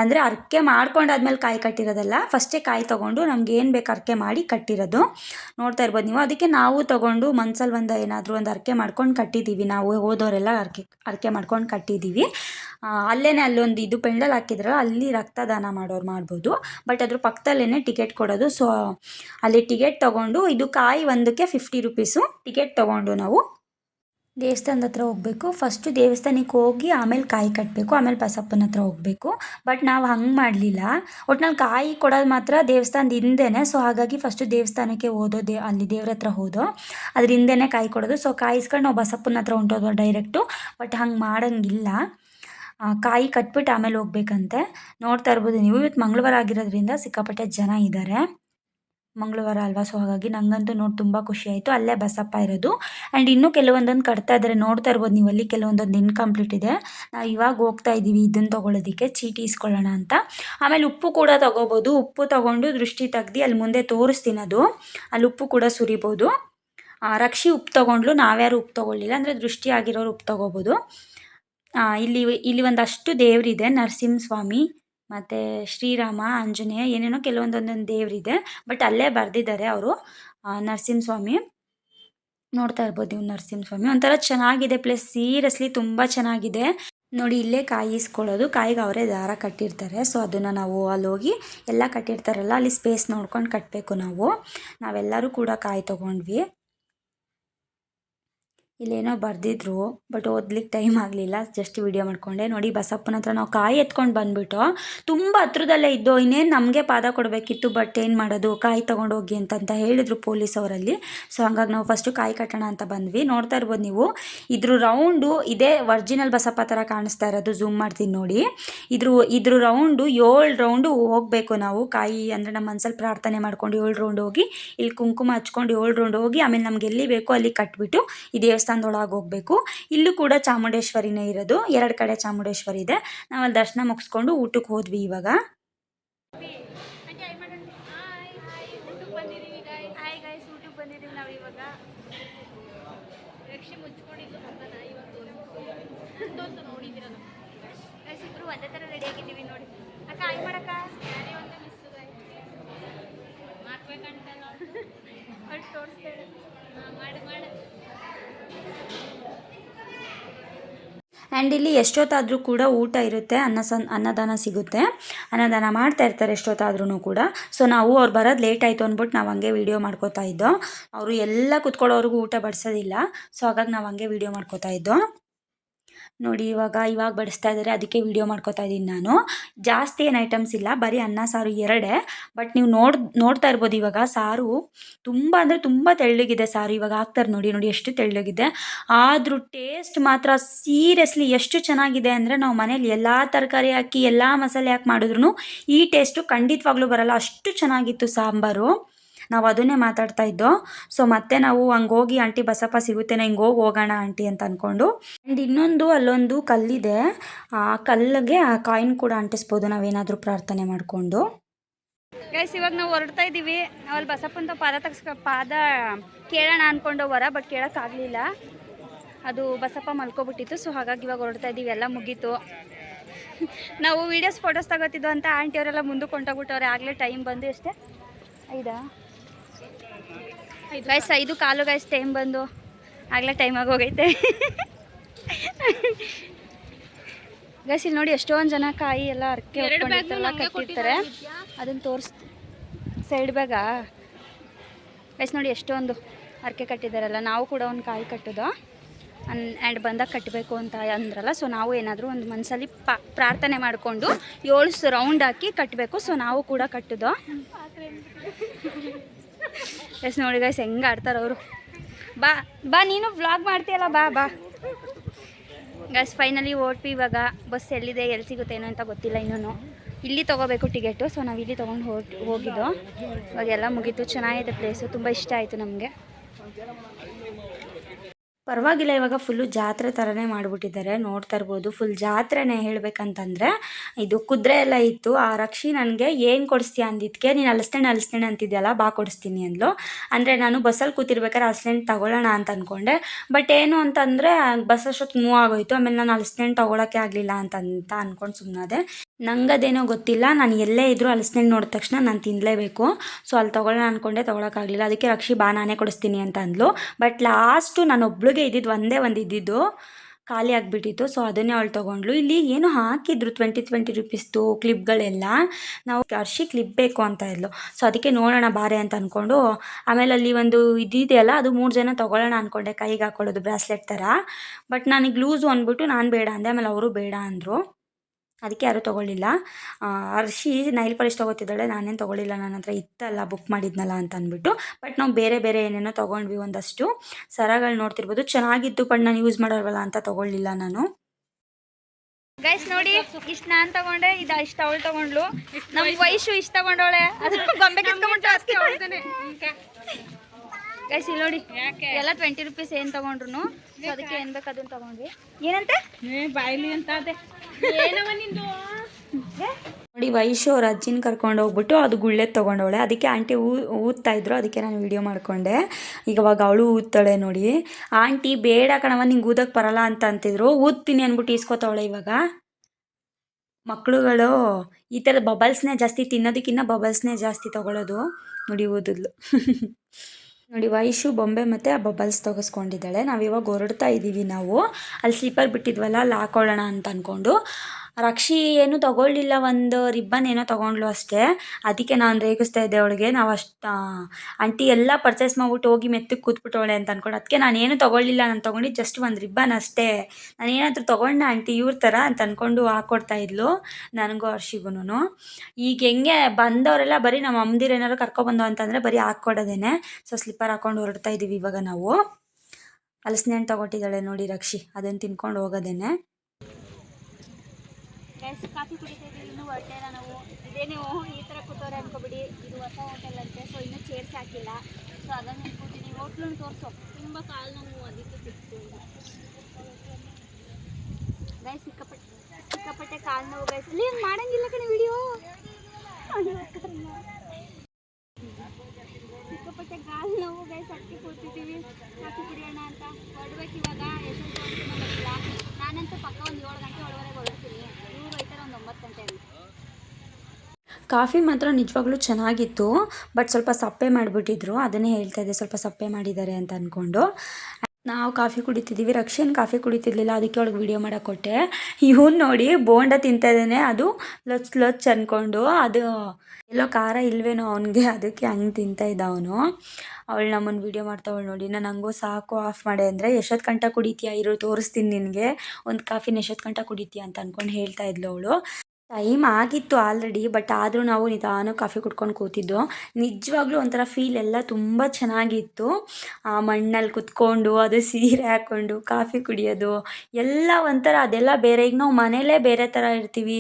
ಅಂದರೆ ಅರ್ಕೆ ಮಾಡ್ಕೊಂಡಾದ್ಮೇಲೆ ಕಾಯಿ ಕಟ್ಟಿರೋದಲ್ಲ, ಫಸ್ಟೇ ಕಾಯಿ ತೊಗೊಂಡು ನಮ್ಗೆ ಏನು ಬೇಕು ಅರ್ಕೆ ಮಾಡಿ ಕಟ್ಟಿರೋದು. ನೋಡ್ತಾ ಇರ್ಬೋದು ನೀವು, ಅದಕ್ಕೆ ನಾವು ತೊಗೊಂಡು ಮನ್ಸಲ್ಲಿ ಒಂದು ಏನಾದರೂ ಒಂದು ಅರ್ಕೆ ಮಾಡ್ಕೊಂಡು ಕಟ್ಟಿದ್ದೀವಿ ನಾವು ಹೋದವರೆಲ್ಲ ಅರ್ಕೆ ಅರ್ಕೆ ಮಾಡ್ಕೊಂಡು ಕಟ್ಟಿದ್ದೀವಿ ಅಲ್ಲೇ ಅಲ್ಲೊಂದು ಇದು ಪೆಂಡಲ್ ಹಾಕಿದ್ರಲ್ಲ, ಅಲ್ಲಿ ರಕ್ತದಾನ ಮಾಡೋರು ಮಾಡ್ಬೋದು. ಬಟ್ ಅದ್ರ ಪಕ್ಕದಲ್ಲೇ ಟಿಕೆಟ್ ಕೊಡೋದು. ಸೊ, ಅಲ್ಲಿ ಟಿಕೆಟ್ ತೊಗೊಂಡು, ಇದು ಕಾಯಿ ಒಂದಕ್ಕೆ ಫಿಫ್ಟಿ ರುಪೀಸು ಟಿಕೆಟ್ ತೊಗೊಂಡು ನಾವು ದೇವಸ್ಥಾನದ ಹತ್ರ ಹೋಗಬೇಕು. ಫಸ್ಟು ದೇವಸ್ಥಾನಕ್ಕೆ ಹೋಗಿ ಆಮೇಲೆ ಕಾಯಿ ಕಟ್ಟಬೇಕು ಆಮೇಲೆ ಬಸಪ್ಪನ ಹತ್ರ ಹೋಗಬೇಕು. ಬಟ್ ನಾವು ಹಂಗೆ ಮಾಡಲಿಲ್ಲ. ಒಟ್ನಲ್ಲಿ ಕಾಯಿ ಕೊಡೋದು ಮಾತ್ರ ದೇವಸ್ಥಾನದ ಹಿಂದೆನೇ. ಸೊ ಹಾಗಾಗಿ ಫಸ್ಟು ದೇವಸ್ಥಾನಕ್ಕೆ ಹೋದೋ ದೇ, ಅಲ್ಲಿ ದೇವ್ರ ಹತ್ರ ಹೋದೋ. ಅದ್ರ ಹಿಂದೆನೇ ಕಾಯಿ ಕೊಡೋದು. ಸೊ ಕಾಯಿಸ್ಕೊಂಡು ನಾವು ಬಸಪ್ಪನ ಹತ್ರ ಹೊಂಟೋದು ಡೈರೆಕ್ಟು ಬಟ್ ಹಂಗೆ ಮಾಡೋಂಗಿಲ್ಲ. ಕಾಯಿ ಕಟ್ಬಿಟ್ಟು ಆಮೇಲೆ ಹೋಗ್ಬೇಕಂತೆ. ನೋಡ್ತಾ ಇರ್ಬೋದು ನೀವು. ಇವತ್ತು ಮಂಗಳವಾರ ಆಗಿರೋದ್ರಿಂದ ಸಿಕ್ಕಾಪಟ್ಟೆ ಜನ ಇದ್ದಾರೆ ಮಂಗಳವಾರ ಅಲ್ವಾ? ಸೊ ಹಾಗಾಗಿ ನನಗಂತೂ ನೋಡಿ ತುಂಬ ಖುಷಿ ಆಯಿತು. ಅಲ್ಲೇ ಬಸಪ್ಪ ಇರೋದು. ಆ್ಯಂಡ್ ಇನ್ನೂ ಕೆಲವೊಂದೊಂದು ಕಟ್ತಾ ಇದ್ದಾರೆ ನೋಡ್ತಾ ಇರ್ಬೋದು ನೀವು ಅಲ್ಲಿ ಕೆಲವೊಂದೊಂದು ಇನ್ಕಂಪ್ಲೀಟ್ ಇದೆ. ನಾವು ಇವಾಗ ಹೋಗ್ತಾ ಇದ್ದೀವಿ ಇದನ್ನು ತೊಗೊಳೋದಕ್ಕೆ. ಚೀಟಿ ಇಸ್ಕೊಳ್ಳೋಣ ಅಂತ. ಆಮೇಲೆ ಉಪ್ಪು ಕೂಡ ತೊಗೋಬೋದು. ಉಪ್ಪು ತೊಗೊಂಡು ದೃಷ್ಟಿ ತೆಗ್ದು ಅಲ್ಲಿ ಮುಂದೆ ತೋರಿಸ್ತೀನಿ ಅದು. ಅಲ್ಲಿ ಉಪ್ಪು ಕೂಡ ಸುರಿಬೋದು. ರಕ್ಷಿ ಉಪ್ಪು ತೊಗೊಂಡ್ಲು ನಾವ್ಯಾರು ಉಪ್ಪು ತೊಗೊಳ್ಳಿಲ್ಲ. ಅಂದರೆ ದೃಷ್ಟಿ ಆಗಿರೋರು ಉಪ್ಪು ತೊಗೋಬೋದು. ಇಲ್ಲಿ ಇಲ್ಲಿ ಒಂದಷ್ಟು ದೇವರಿದೆ ನರಸಿಂಹಸ್ವಾಮಿ. ಮತ್ತು ಶ್ರೀರಾಮ, ಆಂಜನೇಯ ಏನೇನೋ ಕೆಲವೊಂದೊಂದೊಂದು ದೇವರಿದೆ. ಬಟ್ ಅಲ್ಲೇ ಬರೆದಿದ್ದಾರೆ ಅವರು ನರಸಿಂಹಸ್ವಾಮಿ. ನೋಡ್ತಾ ಇರ್ಬೋದು ನೀವು ನರಸಿಂಹಸ್ವಾಮಿ. ಒಂಥರ ಚೆನ್ನಾಗಿದೆ ಪ್ಲೇಸ್ ಸೀರಿಯಸ್ಲಿ ತುಂಬ ಚೆನ್ನಾಗಿದೆ. ನೋಡಿ, ಇಲ್ಲೇ ಕಾಯಿ ಇಸ್ಕೊಳ್ಳೋದು. ಕಾಯಿಗೆ ಅವರೇ ದಾರ ಕಟ್ಟಿರ್ತಾರೆ. ಸೊ ಅದನ್ನು ನಾವು ಅಲ್ಲಿ ಹೋಗಿ ಎಲ್ಲ ಕಟ್ಟಿರ್ತಾರಲ್ಲ, ಅಲ್ಲಿ ಸ್ಪೇಸ್ ನೋಡ್ಕೊಂಡು ಕಟ್ಟಬೇಕು ನಾವು. ನಾವೆಲ್ಲರೂ ಕೂಡ ಕಾಯಿ ತೊಗೊಂಡ್ವಿ. ಇಲ್ಲೇನೋ ಬರೆದಿದ್ರು ಬಟ್ ಓದ್ಲಿಕ್ಕೆ ಟೈಮ್ ಆಗಲಿಲ್ಲ. ಜಸ್ಟ್ ವಿಡಿಯೋ ಮಾಡಿಕೊಂಡೆ. ನೋಡಿ ಬಸಪ್ಪನ ಹತ್ರ ನಾವು ಕಾಯಿ ಎತ್ಕೊಂಡು ಬಂದ್ಬಿಟ್ಟು ತುಂಬ ಹತ್ರದಲ್ಲೇ ಇದ್ದು, ಇನ್ನೇನು ನಮಗೆ ಪಾದ ಕೊಡಬೇಕಿತ್ತು ಬಟ್ ಏನು ಮಾಡೋದು? ಕಾಯಿ ತೊಗೊಂಡು ಹೋಗಿ ಅಂತಂತ ಹೇಳಿದ್ರು ಪೊಲೀಸ್ ಅವರಲ್ಲಿ. ಸೊ ಹಂಗಾಗಿ ನಾವು ಫಸ್ಟು ಕಾಯಿ ಕಟ್ಟೋಣ ಅಂತ ಬಂದ್ವಿ. ನೋಡ್ತಾ ಇರ್ಬೋದು ನೀವು, ಇದ್ರ ರೌಂಡು ಇದೇ ಒರ್ಜಿನಲ್ ಬಸಪ್ಪ ಥರ ಕಾಣಿಸ್ತಾ ಇರೋದು. ಝೂಮ್ ಮಾಡ್ತೀನಿ ನೋಡಿ. ಇದ್ರ ಇದ್ರ ರೌಂಡು ಏಳು ರೌಂಡು ಹೋಗಬೇಕು ನಾವು. ಕಾಯಿ ಅಂದರೆ ನಮ್ಮ ಮನಸ್ಸಲ್ಲಿ ಪ್ರಾರ್ಥನೆ ಮಾಡ್ಕೊಂಡು ಏಳು ರೌಂಡ್ ಹೋಗಿ, ಇಲ್ಲಿ ಕುಂಕುಮ ಹಚ್ಕೊಂಡು ಏಳು ರೌಂಡ್ ಹೋಗಿ, ಆಮೇಲೆ ನಮ್ಗೆ ಎಲ್ಲಿ ಬೇಕೋ ಅಲ್ಲಿ ಕಟ್ಬಿಟ್ಟು, ಈ ದೇವಸ್ಥಾನದೊಳಗೆ ಹೋಗಬೇಕು ಇಲ್ಲೂ ಕೂಡ ಚಾಮುಂಡೇಶ್ವರಿನೇ ಇರೋದು. ಎರಡು ಕಡೆ ಚಾಮುಂಡೇಶ್ವರಿ ಇದೆ. ನಾವು ಅಲ್ಲಿ ದರ್ಶನ ಮುಗಿಸ್ಕೊಂಡು ಊಟಕ್ಕೆ ಹೋದ್ವಿ ಇವಾಗ. ಅಕ್ಕ ಮಾಡಿ ಮಾಡಿ. ಆ್ಯಂಡ್ ಇಲ್ಲಿ ಎಷ್ಟೊತ್ತಾದರೂ ಕೂಡ ಊಟ ಇರುತ್ತೆ, ಅನ್ನ ಸನ್ ಅನ್ನದಾನ ಸಿಗುತ್ತೆ. ಅನ್ನದಾನ ಮಾಡ್ತಾ ಇರ್ತಾರೆ ಎಷ್ಟೊತ್ತಾದ್ರೂ ಕೂಡ. ಸೊ ನಾವು ಅವ್ರು ಬರೋದು ಲೇಟ್ ಆಯಿತು ಅಂದ್ಬಿಟ್ಟು ನಾವು ಹಂಗೆ ವೀಡಿಯೋ ಮಾಡ್ಕೋತಾ ಇದ್ದೋ. ಅವರು ಎಲ್ಲ ಕುತ್ಕೊಳ್ಳೋರಿಗೂ ಊಟ ಬಡಿಸೋದಿಲ್ಲ. ಸೊ ಹಾಗಾಗಿ ನಾವು ಹಂಗೆ ವೀಡಿಯೋ ಮಾಡ್ಕೋತಾ ಇದ್ದೋ. ನೋಡಿ, ಇವಾಗ ಇವಾಗ ಬಡಿಸ್ತಾ ಇದ್ದಾರೆ ಅದಕ್ಕೆ ವಿಡಿಯೋ ಮಾಡ್ಕೋತಾ ಇದ್ದೀನಿ ನಾನು. ಜಾಸ್ತಿ ಏನು ಐಟಮ್ಸ್ ಇಲ್ಲ, ಬರೀ ಅನ್ನ, ಸಾರು ಎರಡೇ. ಬಟ್ ನೀವು ನೋಡ್, ನೋಡ್ತಾ ಇರ್ಬೋದು ಇವಾಗ, ಸಾರು ತುಂಬ ಅಂದರೆ ತುಂಬ ತೆಳ್ಳಗಿದೆ ಸಾರು. ಇವಾಗ ಹಾಕ್ತಾರೆ ನೋಡಿ ನೋಡಿ, ಎಷ್ಟು ತೆಳ್ಳಗಿದೆ. ಆದರೂ ಟೇಸ್ಟ್ ಮಾತ್ರ ಸೀರಿಯಸ್ಲಿ ಎಷ್ಟು ಚೆನ್ನಾಗಿದೆ ಅಂದರೆ ನಾವು ಮನೇಲಿ ಎಲ್ಲ ತರಕಾರಿ ಹಾಕಿ, ಎಲ್ಲ ಮಸಾಲೆ ಹಾಕಿ ಮಾಡಿದ್ರು ಈ ಟೇಸ್ಟು ಖಂಡಿತವಾಗ್ಲೂ ಬರಲ್ಲ. ಅಷ್ಟು ಚೆನ್ನಾಗಿತ್ತು ಸಾಂಬಾರು. ನಾವು ಅದನ್ನೇ ಮಾತಾಡ್ತಾ ಇದ್ದೋ. ಸೊ ಮತ್ತೆ ನಾವು ಹಂಗೋಗಿ ಹೋಗಿ, ಆಂಟಿ ಬಸಪ್ಪ ಸಿಗುತ್ತೇನೆ ಹಿಂಗೋಗಿ ಹೋಗಿ ಹೋಗೋಣ ಆಂಟಿ ಅಂತ ಅಂದ್ಕೊಂಡು ಆ್ಯಂಡ್ ಇನ್ನೊಂದು ಅಲ್ಲೊಂದು ಕಲ್ಲಿದೆ. ಆ ಕಲ್ಲಿಗೆ ಆ ಕಾಯಿನ್ ಕೂಡ ಅಂಟಿಸ್ಬೋದು ನಾವೇನಾದರೂ ಪ್ರಾರ್ಥನೆ ಮಾಡಿಕೊಂಡು. ಗೈಸ್ ಇವಾಗ ನಾವು ಹೊರಡ್ತಾ ಇದ್ದೀವಿ ನಾವಲ್ಲಿ ಬಸಪ್ಪಂತ ಪಾದ ತಗ್ಸ್ ಪಾದ ಕೇಳೋಣ ಅಂದ್ಕೊಂಡು ವರ ಬಟ್ ಕೇಳೋಕ್ಕಾಗಲಿಲ್ಲ ಅದು ಬಸಪ್ಪ ಮಲ್ಕೊಬಿಟ್ಟಿತ್ತು. ಸೊ ಹಾಗಾಗಿ ಇವಾಗ ಹೊರಡ್ತಾ ಇದ್ದೀವಿ ಎಲ್ಲ ಮುಗೀತು. ನಾವು ವೀಡಿಯೋಸ್ ಫೋಟೋಸ್ ತಗೋತಿದ್ದು ಅಂತ ಆಂಟಿಯವರೆಲ್ಲ ಮುಂದಕ್ಕೆ ಹೊಂಟೋಗ್ಬಿಟ್ಟವ್ರೆ. ಆಗಲೇ ಟೈಮ್ ಬಂದು ಎಷ್ಟೇ? ಐದಾ? ಗೈಸ್ ಐದು ಕಾಲು ಗೈಸ್ ಟೈಮ್ ಬಂದು. ಆಗಲೇ ಟೈಮ್ ಆಗೋಗೈತೆ ಗೈಸ್ ಇಲ್ಲಿ ನೋಡಿ ಎಷ್ಟೊಂದು ಜನ ಕಾಯಿ ಎಲ್ಲ ಅರ್ಕೆ ಕಟ್ಟಿರ್ತಾರೆ. ಅದನ್ನು ತೋರಿಸ್ ಸೈಡ್ ಬ್ಯಾಗಾ ಗೈಸ್ ನೋಡಿ ಎಷ್ಟೊಂದು ಅರ್ಕೆ ಕಟ್ಟಿದಾರಲ್ಲ. ನಾವು ಕೂಡ ಒಂದು ಕಾಯಿ ಕಟ್ಟೋದು. ಅನ್ ಆ್ಯಂಡ್ ಬಂದಾಗ ಕಟ್ಟಬೇಕು ಅಂತ ಅಂದ್ರಲ್ಲ. ಸೊ ನಾವು ಏನಾದರೂ ಒಂದು ಮನಸ್ಸಲ್ಲಿ ಪಾ ಪ್ರಾರ್ಥನೆ ಮಾಡಿಕೊಂಡು ಏಳು ರೌಂಡ್ ಹಾಕಿ ಕಟ್ಟಬೇಕು ಸೊ ನಾವು ಕೂಡ ಕಟ್ಟೋದು. ಎಸ್ ನೋಡಿ ಗೈಸ್ ಹೆಂಗೆ ಆಡ್ತಾರೆ ಅವರು. ಬಾ ಬಾ, ನೀನು ವ್ಲಾಗ್ ಮಾಡ್ತೀಯಲ್ಲ, ಬಾ ಬಾ. ಗೈಸ್ ಫೈನಲಿ ಓಟ್ವಿ ಇವಾಗ. ಬಸ್ ಎಲ್ಲಿದೆ, ಎಲ್ಲಿ ಸಿಗುತ್ತೆ, ಏನೋ ಅಂತ ಗೊತ್ತಿಲ್ಲ ಇನ್ನೂ ಇಲ್ಲಿ ತೊಗೋಬೇಕು ಟಿಕೆಟು ಸೊ ನಾವು ಇಲ್ಲಿ ತೊಗೊಂಡು ಹೋಗಿ, ಹೋಗಿದ್ದು. ಇವಾಗೆಲ್ಲ ಮುಗೀತು, ಚೆನ್ನಾಗಿದೆ ಪ್ಲೇಸು ತುಂಬ ಇಷ್ಟ ಆಯಿತು ನಮಗೆ. ಪರವಾಗಿಲ್ಲ, ಇವಾಗ ಫುಲ್ಲು ಜಾತ್ರೆ ಥರನೇ ಮಾಡಿಬಿಟ್ಟಿದ್ದಾರೆ. ನೋಡ್ತಾ ಇರ್ಬೋದು. ಫುಲ್ ಜಾತ್ರೆನೇ ಹೇಳ್ಬೇಕಂತಂದರೆ, ಇದು ಕುದುರೆ ಎಲ್ಲ ಇತ್ತು. ಆ ರಕ್ಷಿ ನನಗೆ, ಏನು ಕೊಡಿಸ್ತೀಯ? ಅಂದಿದ್ದಕ್ಕೆ ನೀನು ಅಲಸ್ನೇಣೆ ಅಲಸ್ನೇಣೆ ಅಂತಿದ್ಯಲ್ಲ, ಬಾ ಕೊಡಿಸ್ತೀನಿ ಅಂದ್ಲು. ಅಂದರೆ ನಾನು ಬಸ್ಸಲ್ಲಿ ಕೂತಿರ್ಬೇಕಾದ್ರೆ, ಅಲಸ್ನೇಣೆ ತಗೊಳ್ಳೋಣ ಅಂತ ಅಂದ್ಕೊಂಡೆ ಬಟ್ ಏನು ಅಂತಂದರೆ, ಬಸ್ ಅಷ್ಟೊತ್ತು ಮೂವ್ ಆಗೋಯ್ತು. ಆಮೇಲೆ ನಾನು ಅಲಸ್ನೇಣೆ ತಗೊಳಕ್ಕೆ ಆಗಲಿಲ್ಲ ಅಂತ ಅಂತ ಅಂದ್ಕೊಂಡು ಸುಮ್ಮನಾದೆ ನಂಗದೇನೋ ಗೊತ್ತಿಲ್ಲ. ನಾನು ಎಲ್ಲೇ ಇದ್ದರೂ ಹಲಸಿನಣ್ಣು ನೋಡಿದ ತಕ್ಷಣ ನಾನು ತಿನ್ನಲೇಬೇಕು ಸೊ ಅಲ್ಲಿ ತೊಗೊಳ್ಳೋಣ ಅಂದ್ಕೊಂಡೆ ತೊಗೊಳಕ್ಕಾಗಲಿಲ್ಲ ಅದಕ್ಕೆ ರಕ್ಷಿ ಬಾ ನಾನೇ ಕೊಡಿಸ್ತೀನಿ ಅಂತ ಅಂದ್ಲು. ಬಟ್ ಲಾಸ್ಟು ನಾನು ಒಬ್ಳಿಗೆ ಇದ್ದಿದ್ದು ಒಂದೇ ಒಂದು ಇದ್ದಿದ್ದು ಖಾಲಿ ಆಗಿಬಿಟ್ಟಿತ್ತು. ಸೊ ಅದನ್ನೇ ಅವಳು ತೊಗೊಂಡ್ಲು ಇಲ್ಲಿ ಏನು ಹಾಕಿದ್ರು ಟ್ವೆಂಟಿ ಟ್ವೆಂಟಿ ರುಪೀಸ್ದು ಕ್ಲಿಪ್ಗಳೆಲ್ಲ ನಾವು ಅರ್ಶಿ ಕ್ಲಿಪ್ ಬೇಕು ಅಂತ ಇದ್ಲು. ಸೊ ಅದಕ್ಕೆ ನೋಡೋಣ, ಬಾರೆ ಅಂತ ಅಂದ್ಕೊಂಡು ಆಮೇಲೆ ಅಲ್ಲಿ ಒಂದು ಇದಿದೆಯಲ್ಲ, ಅದು ಮೂರು ಜನ ತೊಗೊಳ್ಳೋಣ ಅಂದ್ಕೊಂಡೆ ಕೈಗೆ ಹಾಕೊಳ್ಳೋದು ಬ್ರಾಸ್ಲೆಟ್ ಥರ ಬಟ್ ನನಗೆ ಲೂಸು ಅಂದ್ಬಿಟ್ಟು ನಾನು ಬೇಡ ಅಂದೆ. ಆಮೇಲೆ ಅವರು ಬೇಡ ಅಂದರು. ಅದಕ್ಕೆ ಯಾರೂ ತೊಗೊಳ್ಳಿಲ್ಲ. ಅರ್ಷಿ ಹರ್ಷಿ ನೈಲ್ ಪಾಲಿಶ್ ತೊಗೋತಿದ್ದಾಳೆ ನಾನೇನು ತೊಗೊಳ್ಳಿಲ್ಲ ನನ್ನ ಹತ್ರ ಇತ್ತಲ್ಲ ಬುಕ್ ಮಾಡಿದ್ನಲ್ಲ ಅಂತ ಅಂದ್ಬಿಟ್ಟು. ಬಟ್ ನಾವು ಬೇರೆ ಬೇರೆ ಏನೇನೋ ತೊಗೊಂಡ್ವಿ ಒಂದಷ್ಟು. ಸರಗಳು ನೋಡ್ತಿರ್ಬೋದು. ಚೆನ್ನಾಗಿದ್ದು ಬಟ್ ನಾನು ಯೂಸ್ ಮಾಡೋಲ್ವಲ್ಲ ಅಂತ ತೊಗೊಳ್ಳಿಲ್ಲ ನಾನು. ಗೈಸ್ ನೋಡಿ ಇಷ್ಟು ನಾನು ತಗೊಂಡೆ ಇದು ಇಷ್ಟು ಅವಳು ತಗೊಂಡ್ಲು ನಮ್ಮ ವಯಸ್ಸು ಇಷ್ಟು ತಗೊಂಡವಳೆ. ಅದು ಗೊಂಬೆ ಕಿತ್ಕೊಂಡ್ಬಿಟ್ಟು ಅಷ್ಟೇ ಗೈಸ್ ಇಲ್ಲಿ ನೋಡಿ. ಎಲ್ಲ ಟ್ವೆಂಟಿ ರುಪೀಸ್ ಏನು ತಗೊಂಡ್ರು ಅದಕ್ಕೆ ಏನು ಬೇಕು ಅದನ್ನ ತಗೊಂಡ್ವಿ? ಏನಂತೆ? ಬಾಯ್ಲಿ ಅಂತ ಅದೇ. ಏನವ ನಿಂದು? ನೋಡಿ ವೈಶು ಅವ್ರ ಅಜ್ಜಿನ ಕರ್ಕೊಂಡು ಹೋಗ್ಬಿಟ್ಟು ಅದು ಗುಳ್ಳೆ ತೊಗೊಂಡವಳೆ. ಅದಕ್ಕೆ ಆಂಟಿ ಊ ಊದ್ತಾ ಇದ್ರು ಅದಕ್ಕೆ ನಾನು ವಿಡಿಯೋ ಮಾಡ್ಕೊಂಡೆ. ಈಗ ಅವಾಗ ಅವಳು ಊದ್ತಾಳೆ ನೋಡಿ. ಆಂಟಿ ಬೇಡ ಕಣವ ನಿಂಗೆ ಊದಕ್ಕೆ ಬರಲ್ಲ ಅಂತ ಅಂತಿದ್ರು. ಊದ್ತೀನಿ ಅಂದ್ಬಿಟ್ಟು ಈಸ್ಕೊತಾವಳೆ ಇವಾಗ. ಮಕ್ಕಳುಗಳು ಈ ಥರ ಬಬಲ್ಸ್ನೇ ಜಾಸ್ತಿ ತಿನ್ನೋದಕ್ಕಿಂತ ಬಬಲ್ಸ್ನೇ ಜಾಸ್ತಿ ತಗೊಳ್ಳೋದು ನೋಡಿ ಓದಿದ್ಲು ನೋಡಿ ವೈಶು ಬೊಂಬೆ ಮತ್ತು ಆ ಬಬಲ್ಸ್ ನಾವು ಇವಾಗ ಹೊರಡ್ತಾ ಇದ್ದೀವಿ ನಾವು. ಅಲ್ಲಿ ಸ್ಲೀಪರ್ ಬಿಟ್ಟಿದ್ವಲ್ಲ, ಅಲ್ಲಿ ಹಾಕೊಳ್ಳೋಣ ಅಂತ ಅಂದ್ಕೊಂಡು ರಕ್ಷಿ ಏನು ತಗೊಳ್ಳಿಲ್ಲ, ಒಂದು ರಿಬ್ಬನ್ ಏನೋ ತಗೊಂಡ್ಳು ಅಷ್ಟೇ. ಅದಕ್ಕೆ ನಾನು ರೇಗಿಸ್ತಾ ಇದ್ದೆ ಅವಳಿಗೆ. ನಾವು ಅಷ್ಟು ಆಂಟಿ ಎಲ್ಲ ಪರ್ಚೇಸ್ ಮಾಡ್ಬಿಟ್ಟು ಹೋಗಿ ಮೆತ್ತಗೆ ಕೂತ್ಬಿಟ್ಟವಳೆ ಅಂತ ಅಂದ್ಕೊಂಡು ಅದಕ್ಕೆ ನಾನು ಏನು ತಗೊಳ್ಳಿಲ್ಲ, ನಾನು ತೊಗೊಂಡು ಜಸ್ಟ್ ಒಂದು ರಿಬ್ಬನ್ ಅಷ್ಟೇ. ನಾನು ಏನಾದರೂ ತೊಗೊಂಡ ಆಂಟಿ ಇವ್ರ ಥರ ಅಂತ ಅಂದ್ಕೊಂಡು ಹಾಕ್ಕೊಡ್ತಾ ಇದ್ಲು, ನನಗೂ ಹರ್ಷಿಗೂ ಈಗ ಹೆಂಗೆ ಬಂದವರೆಲ್ಲ ಬರೀ ನಮ್ಮ ಅಮ್ಮದಿರು ಏನಾದ್ರು ಕರ್ಕೊಬಂದು ಅಂತಂದರೆ ಬರೀ ಹಾಕ್ಕೊಡೋದೇನೆ ಸೊ ಸ್ಲಿಪ್ಪರ್ ಹಾಕ್ಕೊಂಡು ಹೊರಡ್ತಾ ಇದ್ದೀವಿ ಇವಾಗ ನಾವು. ಹಲಸಿನ ಹಣ್ಣು ತೊಗೊಟ್ಟಿದ್ದಾಳೆ ನೋಡಿ ರಕ್ಷಿ ಅದನ್ನು ತಿನ್ಕೊಂಡು ಹೋಗೋದೇನೆ. ಗೈಸ್ ಕಾಫಿ ಕುಡಿತಾ ಇದ್ದೀವಿ. ಇನ್ನೂ ಹೊರಟೇ ನಾವು. ಇದೇ ನೀವು ಈ ಥರ ಕೂತವ್ರೆ ಅನ್ಕೋಬಿಡಿ. ಇದು ಹೊಸ ಹೋಟೆಲ್ ಅಂತೆ. ಸೊ ಇನ್ನೂ ಚೇರ್ಸ್ ಹಾಕಿಲ್ಲ. ಸೊ ಅದನ್ನು ನಿಂತ್ಕೊತೀನಿ ಹೋಟ್ಲನ್ನು ತೋರಿಸೋ. ತುಂಬ ಕಾಲು ನೋವು ಅದಕ್ಕೆ ಸಿಕ್ತು. ಗೈಸ್ ಸಿಕ್ಕಾಪಟ್ಟೆ ಸಿಕ್ಕಾಪಟ್ಟೆ ಕಾಲು ನೋವು ಗೈಸ್ ಇಲ್ಲಿ ಮಾಡಂಗಿಲ್ಲ ಕಣೆ ವಿಡಿಯೋ ಸಿಕ್ಕಾಪಟ್ಟೆ ಕಾಲು ನೋವು ಗೈಸ್ ಅದಕ್ಕೆ ಕೂತಿದ್ದೀವಿ ಕಾಫಿ ಕುಡಿಯೋಣ ಅಂತ ಹೊರಡ್ಬೇಕು ಇವಾಗ ಎಷ್ಟೊಂದು ಗೊತ್ತಿಲ್ಲ ನಾನಂತೂ ಪಕ್ಕ ಒಂದು ಏಳು ಗಂಟೆ ಒಳಗಡೆ ಹೊರಡ್ತೀನಿ ಇವ್ರು ಹೋಯ್ತಾರೆ ಒಂದು ಒಂಬತ್ತು ಗಂಟೆ ಅಂತ ಕಾಫಿ ಮಾತ್ರ ನಿಜವಾಗ್ಲೂ ಚೆನ್ನಾಗಿತ್ತು ಬಟ್ ಸ್ವಲ್ಪ ಸಪ್ಪೆ ಮಾಡಿಬಿಟ್ಟಿದ್ರು. ಅದನ್ನೇ ಹೇಳ್ತಾ ಇದ್ದೆ, ಸ್ವಲ್ಪ ಸಪ್ಪೆ ಮಾಡಿದ್ದಾರೆ ಅಂತ ಅಂದ್ಕೊಂಡು ನಾವು ಕಾಫಿ ಕುಡಿತಿದ್ದೀವಿ ರಕ್ಷನ್ ಕಾಫಿ ಕುಡಿತಿರ್ಲಿಲ್ಲ, ಅದಕ್ಕೆ ಅವಳಿಗೆ ವಿಡಿಯೋ ಕೊಟ್ಟೆ. ಇವನು ನೋಡಿ ಬೋಂಡ ತಿಂತಾಯಿದ್ದಾನೆ ಅದು ಲೊಚ್ ಲೊಚ್ ಅಂದ್ಕೊಂಡು ಅದು ಎಲ್ಲೋ ಖಾರ ಇಲ್ವೇನೋ ಅವನಿಗೆ, ಅದಕ್ಕೆ ಹಂಗೆ ತಿಂತಾ ಇದ್ದ ಅವನು. ಅವಳು ನಮ್ಮನ್ನು ವಿಡಿಯೋ ಮಾಡ್ತಾವಳು ನೋಡಿ, ನಾನು ಹಂಗೂ ಸಾಕು, ಆಫ್ ಮಾಡೆ ಅಂದರೆ ಎಷ್ಟೊತ್ತು ಗಂಟ ಕುಡಿತೀಯ? ಇರೋ ತೋರಿಸ್ತೀನಿ ನಿನಗೆ. ಒಂದು ಕಾಫಿನ ಎಷ್ಟೊತ್ತು ಗಂಟ ಕುಡಿತೀಯಾ? ಅಂತ ಅಂದ್ಕೊಂಡು ಹೇಳ್ತಾ ಇದ್ಲು ಅವಳು. ಟೈಮ್ ಆಗಿತ್ತು ಆಲ್ರೆಡಿ ಬಟ್ ಆದರೂ ನಾವು ನಿಧಾನ ಕಾಫಿ ಕುಡ್ಕೊಂಡು ಕೂತಿದ್ದು. ನಿಜವಾಗ್ಲೂ ಒಂಥರ ಫೀಲ್ ಎಲ್ಲ ತುಂಬ ಚೆನ್ನಾಗಿತ್ತು. ಆ ಮಣ್ಣಲ್ಲಿ ಕುತ್ಕೊಂಡು, ಅದು ಸೀರೆ ಹಾಕ್ಕೊಂಡು ಕಾಫಿ ಕುಡಿಯೋದು, ಎಲ್ಲ ಒಂಥರ ಅದೆಲ್ಲ ಬೇರೆ, ಈಗ ನಾವು ಮನೆಯಲ್ಲೇ ಬೇರೆ ಥರ ಇರ್ತೀವಿ.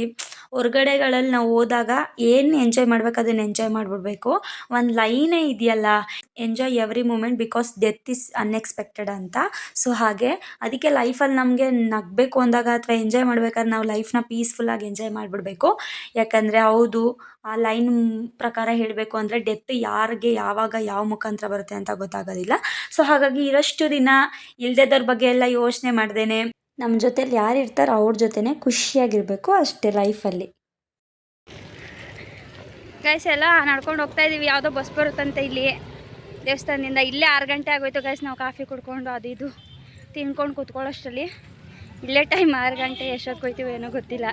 ಹೊರ್ಗಡೆಗಳಲ್ಲಿ ನಾವು ಹೋದಾಗ ಏನು ಎಂಜಾಯ್ ಮಾಡ್ಬೇಕು ಅದನ್ನು ಎಂಜಾಯ್ ಮಾಡಿಬಿಡ್ಬೇಕು. ಒಂದು ಲೈನೇ ಇದೆಯಲ್ಲ enjoy every moment because death is unexpected ಅಂತ. ಸೊ ಹಾಗೆ ಅದಕ್ಕೆ ಲೈಫಲ್ಲಿ ನಮಗೆ ನಗಬೇಕು ಅಂದಾಗ ಅಥವಾ ಎಂಜಾಯ್ ಮಾಡ್ಬೇಕಾದ್ರೆ ನಾವು ಲೈಫ್ನ ಪೀಸ್ಫುಲ್ಲಾಗಿ ಎಂಜಾಯ್ ಮಾಡಿಬಿಡ್ಬೇಕು. ಯಾಕಂದರೆ ಹೌದು, ಆ ಲೈನ್ ಪ್ರಕಾರ ಹೇಳಬೇಕು ಅಂದರೆ ಡೆತ್ ಯಾರಿಗೆ ಯಾವಾಗ ಯಾವ ಮುಖಾಂತರ ಬರುತ್ತೆ ಅಂತ ಗೊತ್ತಾಗೋದಿಲ್ಲ. ಸೊ ಹಾಗಾಗಿ ಇರೋಷ್ಟು ದಿನ ಇಲ್ದೆದವ್ರ ಬಗ್ಗೆ ಎಲ್ಲ ಯೋಚನೆ ಮಾಡ್ದೇನೆ. ನಮ್ಮ ಜೊತೇಲಿ ಯಾರು ಇರ್ತಾರೋ ಅವ್ರ ಜೊತೆನೇ ಖುಷಿಯಾಗಿರಬೇಕು ಅಷ್ಟೇ ಲೈಫಲ್ಲಿ. ಗೈಸ್ ಎಲ್ಲ ನಡ್ಕೊಂಡು ಹೋಗ್ತಾ ಇದೀವಿ. ಯಾವುದೋ ಬಸ್ ಬರುತ್ತಂತೆ ಇಲ್ಲಿ ದೇವಸ್ಥಾನದಿಂದ. ಇಲ್ಲೇ ಆರು ಗಂಟೆ ಆಗೋಯ್ತು ಗೈಸ್ ನಾವು ಕಾಫಿ ಕುಡ್ಕೊಂಡು ಅದು ಇದು ತಿನ್ಕೊಂಡು ಕೂತ್ಕೊಳ್ಳೋಷ್ಟರಲ್ಲಿ. ಇಲ್ಲೇ ಟೈಮ್ ಆರು ಗಂಟೆ ಎಷ್ಟೊತ್ತು ಹೋಯ್ತೀವಿ ಏನೋ ಗೊತ್ತಿಲ್ಲ.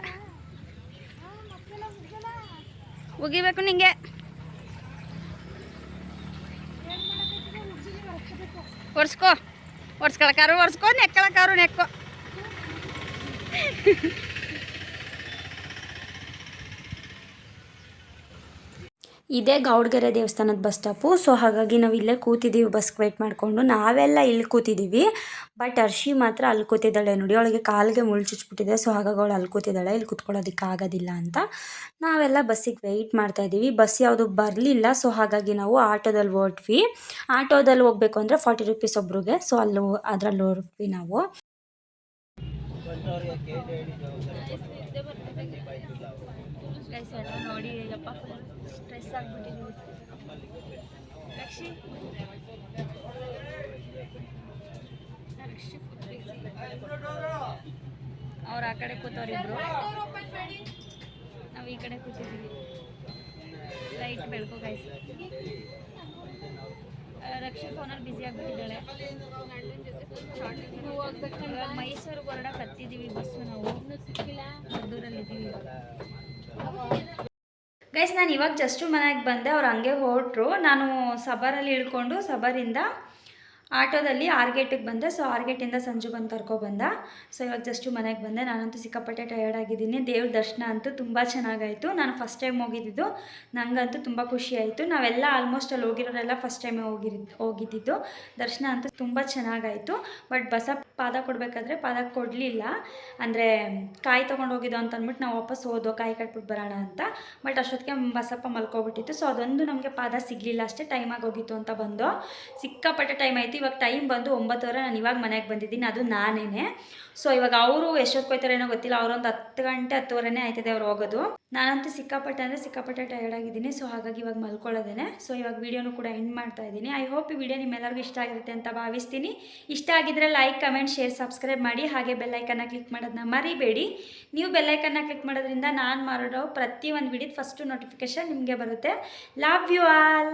ಉಗಿಬೇಕು ನಿಂಗೆ. ಒರ್ಸ್ಕೋ. ಒರ್ಸ್ಕೊಳಕಾರು, ಒರ್ಸ್ಕೋ, ನೆಕ್ಕಳಕಾರು, ನೆಕ್ಕೋ. ಇದೇ ಗೌಡ್ಗೆರೆ ದೇವಸ್ಥಾನದ ಬಸ್ ಸ್ಟಾಪು. ಸೊ ಹಾಗಾಗಿ ನಾವು ಇಲ್ಲೇ ಕೂತಿದ್ದೀವಿ ಬಸ್ಗೆ ವೇಟ್ ಮಾಡಿಕೊಂಡು. ನಾವೆಲ್ಲ ಇಲ್ಲಿ ಕೂತಿದ್ದೀವಿ ಬಟ್ ಅರ್ಶಿ ಮಾತ್ರ ಅಲ್ಲಿ ಕೂತಿದ್ದಾಳೆ ನೋಡಿ. ಅವಳಿಗೆ ಕಾಲಿಗೆ ಮುಳ್ಳು ಚುಚ್ಬಿಟ್ಟಿದೆ ಸೊ ಹಾಗಾಗಿ ಅವಳು ಅಲ್ಲಿ ಕೂತಿದ್ದಾಳೆ. ಇಲ್ಲಿ ಕೂತ್ಕೊಳ್ಳೋದಕ್ಕೆ ಆಗೋದಿಲ್ಲ ಅಂತ. ನಾವೆಲ್ಲ ಬಸ್ಸಿಗೆ ವೆಯ್ಟ್ ಮಾಡ್ತಾ ಇದ್ದೀವಿ ಬಸ್ ಯಾವುದು ಬರಲಿಲ್ಲ. ಸೊ ಹಾಗಾಗಿ ನಾವು ಆಟೋದಲ್ಲಿ ಹೊರಟ್ವಿ. ಆಟೋದಲ್ಲಿ ಹೋಗಬೇಕು ಅಂದರೆ ಫಾರ್ಟಿ ರುಪೀಸ್ ಒಬ್ರಿಗೆ. ಸೊ ಅಲ್ಲಿ ಅದರಲ್ಲಿ ಹೊರಟ್ವಿ ನಾವು. ಗೈಸ್ ಎಲ್ಲ ನೋಡಿ ಯಪ್ಪ ಫುಲ್ ಸ್ಟ್ರೆಸ್ ಆಗಿಬಿಟ್ಟಿದ್ದೀವಿ ರಕ್ಷಿ ರಕ್ಷಿ ಅವ್ರು ಆ ಕಡೆ ಕೂತವ್ರಿಬ್ರು ನಾವು ಈ ಕಡೆ ಕೂತಿದ್ದೀವಿ ಲೈಟ್ ಬೆಳಕು ಗೈಸ್ ರಕ್ಷಿ ಫೋನಲ್ಲಿ ಬ್ಯುಸಿ ಆಗಿಬಿಟ್ಟಿದ್ದಾಳೆ. ಮೈಸೂರಿಗೆ ಹೊರಡಕ್ಕೆ ಹತ್ತಿದ್ದೀವಿ ಬಸ್ಸು ನಾವು. ಮದ್ದೂರಲ್ಲಿದ್ದೀವಿ. ಗೈಸ್ ನಾನು ಇವಾಗ ಜಸ್ಟು ಮನೆಗೆ ಬಂದೆ, ಅವ್ರು ಹಂಗೆ ಹೊರಟ್ರು. ನಾನು ಸಬರಲ್ಲಿ ಇಳ್ಕೊಂಡು, ಸಬರಿಂದ ಆಟೋದಲ್ಲಿ ಆರ್ಗೇಟಿಗೆ ಬಂದೆ. ಸೊ ಆರ್ಗೇಟಿಂದ ಸಂಜು ಬಂದು ಕರ್ಕೊಬಂದ ಸೊ ಇವಾಗ ಜಸ್ಟು ಮನೆಗೆ ಬಂದೆ. ನಾನಂತೂ ಸಿಕ್ಕಾಪಟ್ಟೆ ಟಯರ್ಡ್ ಆಗಿದ್ದೀನಿ. ದೇವ್ರ ದರ್ಶನ ಅಂತೂ ತುಂಬ ಚೆನ್ನಾಗಾಯಿತು. ನಾನು ಫಸ್ಟ್ ಟೈಮ್ ಹೋಗಿದ್ದಿದ್ದು ನನಗಂತೂ ತುಂಬ ಖುಷಿ ಆಯಿತು. ನಾವೆಲ್ಲ ಆಲ್ಮೋಸ್ಟ್ ಅಲ್ಲಿ ಹೋಗಿರೋರೆಲ್ಲ ಫಸ್ಟ್ ಟೈಮೇ ಹೋಗಿರಿ ಹೋಗಿದ್ದಿದ್ದು ದರ್ಶನ ಅಂತೂ ತುಂಬ ಚೆನ್ನಾಗಾಯಿತು. ಬಟ್ ಬಸ ಪಾದ ಕೊಡಬೇಕಾದ್ರೆ ಪಾದ ಕೊಡಲಿಲ್ಲ. ಅಂದರೆ ಕಾಯಿ ತೊಗೊಂಡು ಹೋಗಿದ್ದೋ ಅಂತ ಅಂದ್ಬಿಟ್ಟು ನಾವು ವಾಪಸ್ ಹೋದೋ ಕಾಯಿ ಕಟ್ಬಿಟ್ಟು ಬರೋಣ ಅಂತ. ಬಟ್ ಅಷ್ಟೊತ್ತಿಗೆ ಬಸಪ್ಪ ಮಲ್ಕೊಬಿಟ್ಟಿತ್ತು. ಸೊ ಅದೊಂದು ನಮಗೆ ಪಾದ ಸಿಗಲಿಲ್ಲ. ಅಷ್ಟೇ ಟೈಮ್ ಆಗೋಗಿತ್ತು ಅಂತ ಬಂದು. ಸಿಕ್ಕಾಪಟ್ಟೆ ಟೈಮ್ ಆಯಿತು. ಇವಾಗ ಟೈಮ್ ಬಂದು ಒಂಬತ್ತುವರೆ. ನಾನು ಇವಾಗ ಮನೆಗೆ ಬಂದಿದ್ದೀನಿ. ಅದು ನಾನೇ ಸೊ ಇವಾಗ ಅವರು ಎಷ್ಟೊತ್ತು ಏನೋ ಗೊತ್ತಿಲ್ಲ. ಅವರೊಂದು ಹತ್ತು ಗಂಟೆ, ಹತ್ತುವರೆನೇ ಆಯ್ತದೆ ಅವ್ರು ಹೋಗೋದು. ನಾನಂತೂ ಸಿಕ್ಕಾಪಟ್ಟೆ ಅಂದರೆ ಸಿಕ್ಕಾಪಟ್ಟೆ ಟಯರ್ಡ್ ಆಗಿದ್ದೀನಿ. ಸೊ ಹಾಗಾಗಿ ಇವಾಗ ಮಲ್ಕೊಳ್ಳೋದೇನೆ. ಸೊ ಇವಾಗ ವಿಡಿಯೋನು ಕೂಡ ಎಂಡ್ ಮಾಡ್ತಾ ಇದ್ದೀನಿ. ಐ ಹೋಪ್ ಈ ವಿಡಿಯೋ ನಿಮ್ಮೆಲ್ಲರಿಗೂ ಇಷ್ಟ ಆಗಿರುತ್ತೆ ಅಂತ ಭಾವಿಸ್ತೀನಿ. ಇಷ್ಟ ಆಗಿದ್ರೆ ಲೈಕ್ ಕಮೆಂಟ್ ಶೇರ್, ಸಬ್ಸ್ಕ್ರೈಬ್ ಮಾಡಿ. ಹಾಗೆ ಬೆಲ್ಲೈಕನ್ನ ಕ್ಲಿಕ್ ಮಾಡೋದನ್ನ ಮರಿಬೇಡಿ. ನೀವು ಬೆಲ್ಲೈಕನ್ನ ಕ್ಲಿಕ್ ಮಾಡೋದ್ರಿಂದ ನಾನು ಮಾಡೋ ಪ್ರತಿ ಒಂದು ವಿಡಿಯೋದ ಫಸ್ಟು ನೋಟಿಫಿಕೇಶನ್ ನಿಮಗೆ ಬರುತ್ತೆ. ಲವ್ ಯು ಆಲ್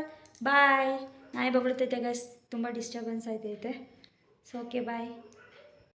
ಬಾಯ್ ನಾಯಿ ಬಗಳುತ್ತೈತೆ ಗಸ್ ತುಂಬ ಡಿಸ್ಟರ್ಬೆನ್ಸ್ ಆಯ್ತೈತೆ. So okay bye